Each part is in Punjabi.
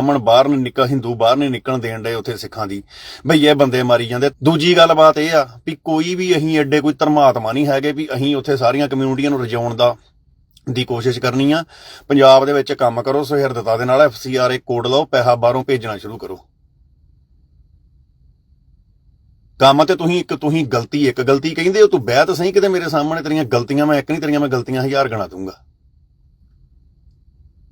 ਅਮਨ ਬਾਹਰ ਨਹੀਂ ਨਿਕਲ, ਹਿੰਦੂ ਬਾਹਰ ਨਹੀਂ ਨਿਕਲਣ ਦੇਣ ਦੇ ਉੱਥੇ ਸਿੱਖਾਂ ਦੀ। ਬਈ ਇਹ ਬੰਦੇ ਮਾਰੀ ਜਾਂਦੇ। ਦੂਜੀ ਗੱਲਬਾਤ ਇਹ ਆ ਵੀ ਕੋਈ ਵੀ ਅਸੀਂ ਐਡੇ ਕੋਈ ਧਰਮਾਤਮਾ ਨਹੀਂ ਹੈਗੇ ਵੀ ਅਸੀਂ ਉੱਥੇ ਸਾਰੀਆਂ ਕਮਿਊਨਿਟੀਆਂ ਨੂੰ ਰਜਾਉਣ ਦਾ ਦੀ ਕੋਸ਼ਿਸ਼ ਕਰਨੀ ਆ। ਪੰਜਾਬ ਦੇ ਵਿੱਚ ਕੰਮ ਕਰੋ, ਸੁਹਿਰਦਤਾ ਦੇ ਨਾਲ ਐਫਸੀਆਰਏ ਕੋਡ ਲਓ, ਪੈਸਾ ਬਾਹਰੋਂ ਭੇਜਣਾ ਸ਼ੁਰੂ ਕਰੋ। ਕੰਮ ਤੇ ਤੁਸੀਂ ਇੱਕ, ਤੁਸੀਂ ਗਲਤੀ, ਇੱਕ ਗਲਤੀ ਕਹਿੰਦੇ ਹੋ, ਤੂੰ ਬਹਿ ਤਾਂ ਸਹੀ ਕਿਤੇ ਮੇਰੇ ਸਾਹਮਣੇ ਤੇਰੀਆਂ ਗਲਤੀਆਂ, ਮੈਂ ਇੱਕ ਨਹੀਂ ਤੇਰੀਆਂ, ਮੈਂ ਗਲਤੀਆਂ ਹਜ਼ਾਰ ਗਣਾ ਦੂੰਗਾ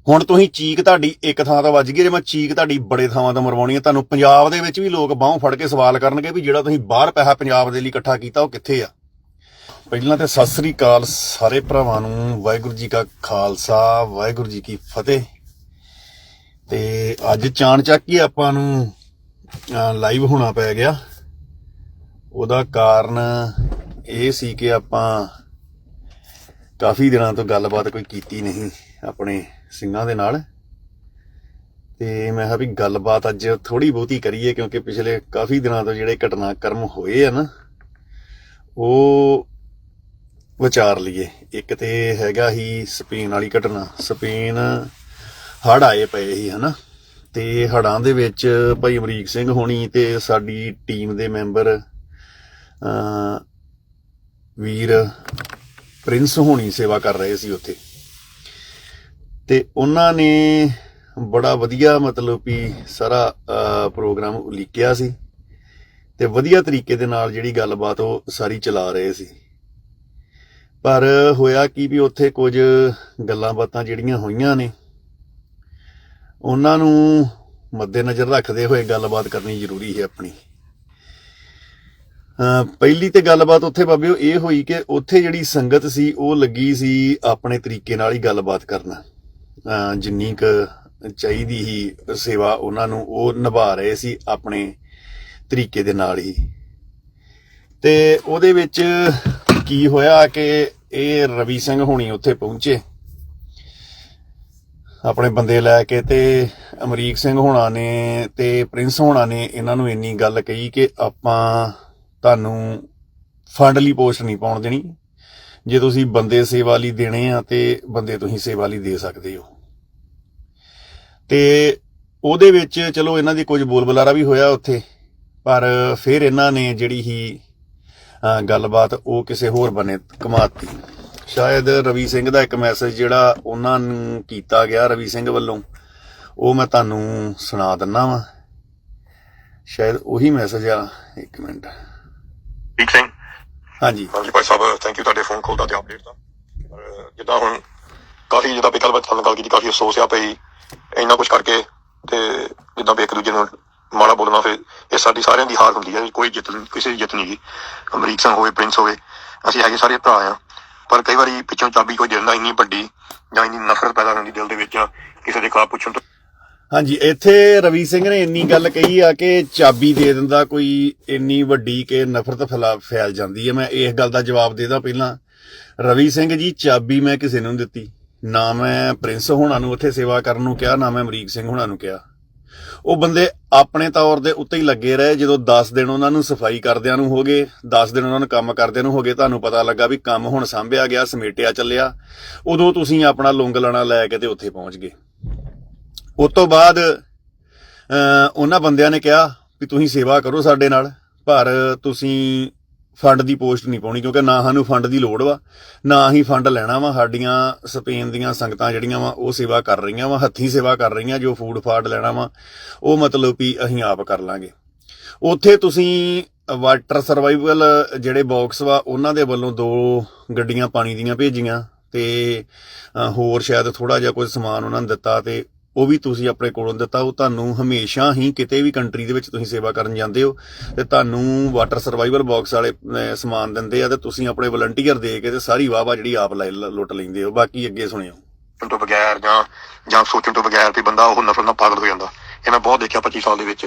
ਹੁਣ ਤੁਸੀਂ ਚੀਕ ਤੁਹਾਡੀ ਇੱਕ ਥਾਂ ਤੋਂ ਵੱਜ ਗਈ, ਜੇ ਮੈਂ ਚੀਕ ਤੁਹਾਡੀ ਬੜੇ ਥਾਵਾਂ ਤੋਂ ਮਰਵਾਉਣੀ ਹੈ ਤੁਹਾਨੂੰ ਪੰਜਾਬ ਦੇ ਵਿੱਚ ਵੀ ਲੋਕ ਬਾਹੋਂ ਫੜ ਕੇ ਸਵਾਲ ਕਰਨਗੇ ਵੀ ਜਿਹੜਾ ਤੁਸੀਂ ਬਾਹਰ ਪੈਸਾ ਪੰਜਾਬ ਦੇ ਲਈ ਇਕੱਠਾ ਕੀਤਾ, ਉਹ ਕਿੱਥੇ ਆ? ਪਹਿਲਾਂ ਤੇ ਸਤਿ ਸ੍ਰੀ ਅਕਾਲ ਸਾਰੇ ਭਰਾਵਾਂ ਨੂੰ, ਵਾਹਿਗੁਰੂ ਜੀ ਕਾ ਖਾਲਸਾ, ਵਾਹਿਗੁਰੂ ਜੀ ਕੀ ਫਤਿਹ। ਤੇ ਅੱਜ ਚਾਣਚੱਕ ਹੀ ਆਪਾਂ ਨੂੰ ਲਾਈਵ ਹੋਣਾ ਪੈ ਗਿਆ। ਉਹਦਾ ਕਾਰਨ ਇਹ ਸੀ ਕਿ ਆਪਾਂ ਕਾਫੀ ਦਿਨਾਂ ਤੋਂ ਗੱਲਬਾਤ ਕੋਈ ਕੀਤੀ ਨਹੀਂ, ਆਪਣੇ ਸਿੰਘਾਂ ਦੇ ਨਾਲ। ਤੇ ਮੈਂ ਕਿਹਾ ਵੀ ਗੱਲਬਾਤ ਅੱਜ ਥੋੜੀ ਬਹੁਤੀ ਕਰੀਏ ਕਿਉਂਕਿ ਪਿਛਲੇ ਕਾਫੀ ਦਿਨਾਂ ਤੋਂ ਜਿਹੜੇ ਘਟਨਾਕ੍ਰਮ ਹੋਏ ਆ ਨਾ, ਉਹ ਵਿਚਾਰ ਲਈਏ। ਇੱਕ ਤੇ ਹੈਗਾ ਹੀ ਸਪੇਨ ਵਾਲੀ ਘਟਨਾ। ਸਪੇਨ ਹੜ ਆਏ ਪਏ ਸੀ, ਹਨਾ? ਤੇ ਹੜਾਂ ਦੇ ਵਿੱਚ ਭਾਈ ਅਮਰੀਕ ਸਿੰਘ ਹੋਣੀ ਤੇ ਸਾਡੀ ਟੀਮ ਦੇ ਮੈਂਬਰ ਵੀਰ ਪ੍ਰਿੰਸ ਹੋਣੀ ਸੇਵਾ ਕਰ ਰਹੇ ਸੀ ਉੱਥੇ। ਤੇ ਉਹਨਾਂ ਨੇ ਬੜਾ ਵਧੀਆ ਮਤਲਬ ਵੀ ਸਾਰਾ ਪ੍ਰੋਗਰਾਮ ਉਲੀਕਿਆ ਸੀ ਤੇ ਵਧੀਆ ਤਰੀਕੇ ਦੇ ਨਾਲ ਜਿਹੜੀ ਗੱਲਬਾਤ ਉਹ ਸਾਰੀ ਚਲਾ ਰਹੇ ਸੀ। ਪਰ ਹੋਇਆ ਕੀ ਵੀ ਉੱਥੇ ਕੁਝ ਗੱਲਾਂ ਬਾਤਾਂ ਜਿਹੜੀਆਂ ਹੋਈਆਂ ਨੇ, ਉਹਨਾਂ ਨੂੰ ਮੱਦੇਨਜ਼ਰ ਰੱਖਦੇ ਹੋਏ ਗੱਲਬਾਤ ਕਰਨੀ ਜ਼ਰੂਰੀ ਹੈ ਆਪਣੀ। ਪਹਿਲੀ ਤੇ ਗੱਲਬਾਤ ਉੱਥੇ ਬਾਬਿਓ ਇਹ ਹੋਈ ਕਿ ਉੱਥੇ ਜਿਹੜੀ ਸੰਗਤ ਸੀ ਉਹ ਲੱਗੀ ਸੀ ਆਪਣੇ ਤਰੀਕੇ ਨਾਲ ਹੀ ਗੱਲਬਾਤ ਕਰਨਾ। ਜਿੰਨੀ ਕੁ ਚਾਹੀਦੀ ਹੀ ਸੇਵਾ ਉਹਨਾਂ ਨੂੰ, ਉਹ ਨਿਭਾ ਰਹੇ ਸੀ ਆਪਣੇ ਤਰੀਕੇ ਦੇ ਨਾਲ ਹੀ। ਤੇ ਉਹਦੇ ਵਿੱਚ ਕੀ ਹੋਇਆ ਕਿ ਇਹ ਰਵੀ ਸਿੰਘ ਹੋਣੀ ਉੱਥੇ ਪਹੁੰਚੇ। ਆਪਣੇ ਬੰਦੇ ਲੈ ਕੇ ਤੇ ਅਮਰੀਕ ਸਿੰਘ ਹੋਣਾ ਨੇ ਤੇ ਪ੍ਰਿੰਸ ਹੋਣਾ ਨੇ ਇਹਨਾਂ ਨੂੰ ਇੰਨੀ ਗੱਲ ਕਹੀ ਕਿ ਆਪਾਂ ਤੁਹਾਨੂੰ ਫੰਡ ਲਈ ਪੋਸਟ ਨਹੀਂ ਪਾਉਣ ਦੇਣੀ। ਜੇ ਤੁਸੀਂ ਬੰਦੇ ਸੇਵਾ ਲਈ ਦੇਣੇ ਆ ਤੇ ਬੰਦੇ ਤੁਸੀਂ ਸੇਵਾ ਲਈ ਦੇ ਸਕਦੇ ਹੋ। ਤੇ ਉਹਦੇ ਵਿੱਚ ਚਲੋ ਇਹਨਾਂ ਦੀ ਕੁਝ ਬੋਲ ਬੁਲਾਰਾ ਵੀ ਹੋਇਆ ਉੱਥੇ ਪਰ ਫਿਰ ਇਹਨਾਂ ਨੇ ਜਿਹੜੀ ਹੀ ਗੱਲਬਾਤ ਉਹ ਕਿਸੇ ਹੋਰ ਬਨੇ ਕਮਾਤੀ। ਸ਼ਾਇਦ ਰਵੀ ਸਿੰਘ ਦਾ ਇੱਕ ਮੈਸੇਜ ਜਿਹੜਾ ਉਹਨਾਂ ਨੂੰ ਕੀਤਾ ਗਿਆ ਰਵੀ ਸਿੰਘ ਵੱਲੋਂ ਉਹ ਮੈਂ ਤੁਹਾਨੂੰ ਸੁਣਾ ਦਿੰਨਾ ਵਾਂ। ਸ਼ਾਇਦ ਉਹੀ ਮੈਸੇਜ ਆ ਇੱਕ ਮਿੰਟ। ਠੀਕ ਸਿੰਘ? ਹਾਂਜੀ। ਹਾਂਜੀ ਭਾਈ ਸਾਹਿਬ ਥੈਂਕ ਯੂ ਤੁਹਾਡੇ ਫੋਨ ਕਾਲ ਦਾ ਤੇ ਅਪਡੇਟ ਦਾ। ਜਿੱਦਾਂ ਹੁਣ ਕਾਫੀ ਜਿੱਦਾਂ ਵੀ ਗੱਲਬਾਤ ਤੁਹਾਨੂੰ ਗੱਲ ਕੀਤੀ ਕਾਫੀ ਅਫਸੋਸ ਆ ਪਈ ਇੰਨਾ ਕੁਝ ਕਰਕੇ ਤੇ ਜਿੱਦਾਂ ਵੀ ਇੱਕ ਦੂਜੇ ਨੂੰ ਮਾੜਾ ਬੋਲਣਾ ਫਿਰ ਇਹ ਸਾਡੀ ਸਾਰਿਆਂ ਦੀ ਹਾਰ ਹੁੰਦੀ ਹੈ ਕੋਈ ਜਿੱਤ ਕਿਸੇ ਦੀ ਜਿੱਤ ਨਹੀਂ ਗੀ। ਅਮਰੀਕ ਸਿੰਘ ਹੋਵੇ, ਪ੍ਰਿੰਸ ਹੋਵੇ, ਅਸੀਂ ਹੈਗੇ ਸਾਰੇ ਭਰਾ ਆ। ਪਰ ਕਈ ਵਾਰੀ ਪਿੱਛੋਂ ਚਾਬੀ ਕੋਈ ਦਿੰਦਾ ਇੰਨੀ ਵੱਡੀ, ਜਾਂ ਇੰਨੀ ਨਫ਼ਰਤ ਪੈਦਾ ਹੁੰਦੀ ਦਿਲ ਦੇ ਵਿੱਚ, ਕਿਸੇ ਦੇ ਖਿਲਾਫ ਪੁੱਛਣ ਤੋਂ। ਹਾਂਜੀ, ਇੱਥੇ ਰਵੀ ਸਿੰਘ ਨੇ ਇੰਨੀ ਗੱਲ ਕਹੀ ਆ ਕਿ ਚਾਬੀ ਦੇ ਦਿੰਦਾ ਕੋਈ ਇੰਨੀ ਵੱਡੀ ਕਿ ਨਫ਼ਰਤ ਫੈਲਾ, ਫੈਲ ਜਾਂਦੀ ਹੈ ਮੈਂ ਇਸ ਗੱਲ ਦਾ ਜਵਾਬ ਦੇਦਾ ਪਹਿਲਾਂ। ਰਵੀ ਸਿੰਘ ਜੀ, ਚਾਬੀ ਮੈਂ ਕਿਸੇ ਨੂੰ ਦਿੱਤੀ। ਨਾ ਮੈਂ ਪ੍ਰਿੰਸ ਹੋਣਾ ਨੂੰ ਉੱਥੇ ਸੇਵਾ ਕਰਨ ਨੂੰ ਕਿਹਾ, ਨਾ ਮੈਂ ਅਮਰੀਕ ਸਿੰਘ ਹੋਣਾ ਨੂੰ ਕਿਹਾ। ਉਹ ਬੰਦੇ ਆਪਣੇ ਤੌਰ ਦੇ ਉੱਤੇ ਹੀ ਲੱਗੇ ਰਹੇ, ਜਦੋਂ 10 ਦਿਨ ਉਹਨਾਂ ਨੂੰ ਸਫ਼ਾਈ ਕਰਦਿਆਂ ਨੂੰ ਹੋ ਗਏ 10 ਦਿਨ ਉਹਨਾਂ ਨੂੰ ਕੰਮ ਕਰਦਿਆਂ ਨੂੰ ਹੋ ਗਏ, ਤੁਹਾਨੂੰ ਪਤਾ ਲੱਗਾ ਵੀ ਕੰਮ ਹੁਣ ਸੰਭਿਆ ਗਿਆ, ਸਮੇਟਿਆ ਚੱਲਿਆ। ਉਦੋਂ ਤੁਸੀਂ ਆਪਣਾ ਲੁੰਗ ਲਾਣਾ ਲੈ ਕੇ ਤੇ ਉੱਥੇ ਪਹੁੰਚ ਗਏ। ਉਸ ਤੋਂ ਬਾਅਦ ਉਹਨਾਂ ਬੰਦਿਆਂ ਨੇ ਕਿਹਾ ਵੀ ਤੁਸੀਂ ਸੇਵਾ ਕਰੋ ਸਾਡੇ ਨਾਲ, ਪਰ ਤੁਸੀਂ ਫੰਡ ਦੀ ਪੋਸਟ ਨਹੀਂ ਪਾਉਣੀ, ਕਿਉਂਕਿ ਨਾ ਸਾਨੂੰ ਫੰਡ ਦੀ ਲੋੜ ਵਾ, ਨਾ ਹੀ ਫੰਡ ਲੈਣਾ ਵਾ, ਸਾਡੀਆਂ ਸਪੇਨ ਦੀਆਂ ਸੰਗਤਾਂ ਜਿਹੜੀਆਂ ਵਾ, ਉਹ ਸੇਵਾ ਕਰ ਰਹੀਆਂ ਵਾ, ਹੱਥੀਂ ਸੇਵਾ ਕਰ ਰਹੀਆਂ, ਜੋ ਫੂਡ ਫਾਡ ਲੈਣਾ ਵਾ, ਉਹ ਮਤਲਬ ਵੀ ਅਸੀਂ ਆਪ ਕਰ ਲਾਂਗੇ। ਉੱਥੇ ਤੁਸੀਂ ਵਾਟਰ ਸਰਵਾਈਵਲ ਜਿਹੜੇ ਬਾਕਸ ਵਾ, ਉਹਨਾਂ ਦੇ ਵੱਲੋਂ ਦੋ ਗੱਡੀਆਂ ਪਾਣੀ ਦੀਆਂ ਭੇਜੀਆਂ, ਤੇ ਹੋਰ ਸ਼ਾਇਦ ਥੋੜਾ ਜਿਹਾ ਕੁਝ ਸਮਾਨ ਉਹਨਾਂ ਨੇ ਦਿੱਤਾ, ਤੇ ਉਹ ਵੀ ਤੁਸੀਂ ਆਪਣੇ ਕੋਲੋਂ ਦਿੱਤਾ, ਉਹ ਤੁਹਾਨੂੰ ਹਮੇਸ਼ਾ ਹੀ ਕਿਤੇ ਵੀ ਕੰਟਰੀ ਦੇ ਵਿੱਚ ਤੁਸੀਂ ਸੇਵਾ ਕਰਨ ਜਾਂਦੇ ਹੋ ਤੇ ਤੁਹਾਨੂੰ ਵਾਟਰ ਸਰਵਾਈਵਲ ਬਾਕਸ ਵਾਲੇ ਸਮਾਨ ਦਿੰਦੇ ਆ ਤੇ ਤੁਸੀਂ ਆਪਣੇ ਵਲੰਟੀਅਰ ਦੇ ਕੇ ਤੇ ਸਾਰੀ ਵਾਹਵਾ ਜਿਹੜੀ ਆਪ ਲੁੱਟ ਲੈਂਦੇ ਹੋ। ਬਾਕੀ ਅੱਗੇ ਸੁਣਿਓ। ਸੋਚਣ ਤੋਂ ਬਗੈਰ ਜਾਂ ਜਾਂ ਸੋਚਣ ਤੋਂ ਬਗੈਰ ਵੀ ਬੰਦਾ ਉਹ ਨਫ਼ਰਤ ਨਾਲ ਪਾਗਲ ਹੋ ਜਾਂਦਾ। ਇਹ ਮੈਂ ਬਹੁਤ ਦੇਖਿਆ 25 ਸਾਲ ਦੇ ਵਿੱਚ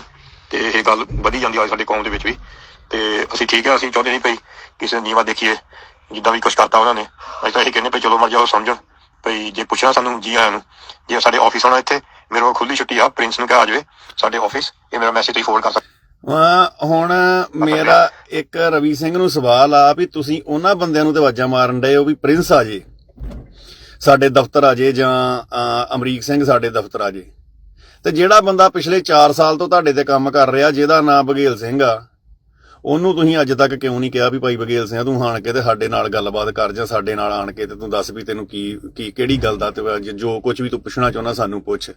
ਤੇ ਇਹ ਗੱਲ ਵਧੀ ਜਾਂਦੀ ਆ ਸਾਡੇ ਕੌਮ ਦੇ ਵਿੱਚ ਵੀ। ਤੇ ਅਸੀਂ ਠੀਕ ਹੈ ਅਸੀਂ ਚਾਹੁੰਦੇ ਨਹੀਂ ਪਈ ਕਿਸੇ ਨੀਵਾ ਦੇਖੀਏ, ਜਿੱਦਾਂ ਵੀ ਕੁਛ ਕਰਤਾ ਉਹਨਾਂ ਨੇ। ਅਸੀਂ ਤਾਂ ਇਹ ਕਹਿੰਦੇ ਪਈ ਚਲੋ ਮਰ ਜਾਓ ਸਮਝਣ। ਪਈ ਜੇ ਪੁੱਛਣਾ ਸਾਨੂੰ ਜੀ ਆਇਆਂ ਨੂੰ, ਜੇ ਸਾਡੇ ਆਫਿਸ ਆਉਣਾ ਇੱਥੇ, ਮੇਰੇ ਕੋਲ ਖੁੱਲੀ ਛੁੱਟੀ ਆ ਪ੍ਰਿੰਸ ਨੂੰ ਕਿਹਾ ਜਾਵੇ, ਸਾਡੇ ਆਫਿਸ ਇਹ ਮੇਰਾ ਮੈਸੇਜ ਤੁਸੀਂ ਫੋਰਵਰਡ ਕਰ ਸਕਦੇ। ਹੁਣ ਮੇਰਾ ਇੱਕ ਰਵੀ ਸਿੰਘ ਨੂੰ ਸਵਾਲ ਆ ਵੀ ਤੁਸੀਂ ਉਹਨਾਂ ਬੰਦਿਆਂ ਨੂੰ ਤੇ ਆਵਾਜ਼ਾਂ ਮਾਰਨ ਡਏ ਹੋ ਵੀ ਪ੍ਰਿੰਸ ਆ ਜੇ, ਸਾਡੇ ਦਫ਼ਤਰ ਆ ਜੇ ਜਾਂ ਅਮਰੀਕ ਸਿੰਘ ਸਾਡੇ ਦਫ਼ਤਰ ਆ ਜੇ। ਤੇ ਜਿਹੜਾ ਬੰਦਾ ਪਿਛਲੇ 4 ਸਾਲ ਤੋਂ ਤੁਹਾਡੇ ਤੇ ਕੰਮ ਕਰ ਰਿਹਾ, ਜਿਹਦਾ ਨਾਮ ਬਗੇਲ ਸਿੰਘ ਆ ਉਹਨੂੰ ਤੁਸੀਂ ਅੱਜ ਤੱਕ ਕਿਉਂ ਨਹੀਂ ਕਿਹਾ ਵੀ ਭਾਈ ਬਗੇਲ ਸਿੰਘ, ਤੂੰ ਆਣ ਕੇ ਤੇ ਸਾਡੇ ਨਾਲ ਗੱਲਬਾਤ ਕਰ ਜਾਂ ਸਾਡੇ ਨਾਲ ਆਣ ਕੇ ਤੇ ਤੂੰ ਦੱਸ ਵੀ ਤੈਨੂੰ ਕੀ ਕੀ, ਕਿਹੜੀ ਗੱਲ ਦਾ ਤੇ ਜੋ ਕੁਝ ਵੀ ਤੂੰ ਪੁੱਛਣਾ ਚਾਹੁੰਦਾ ਸਾਨੂੰ ਪੁੱਛ।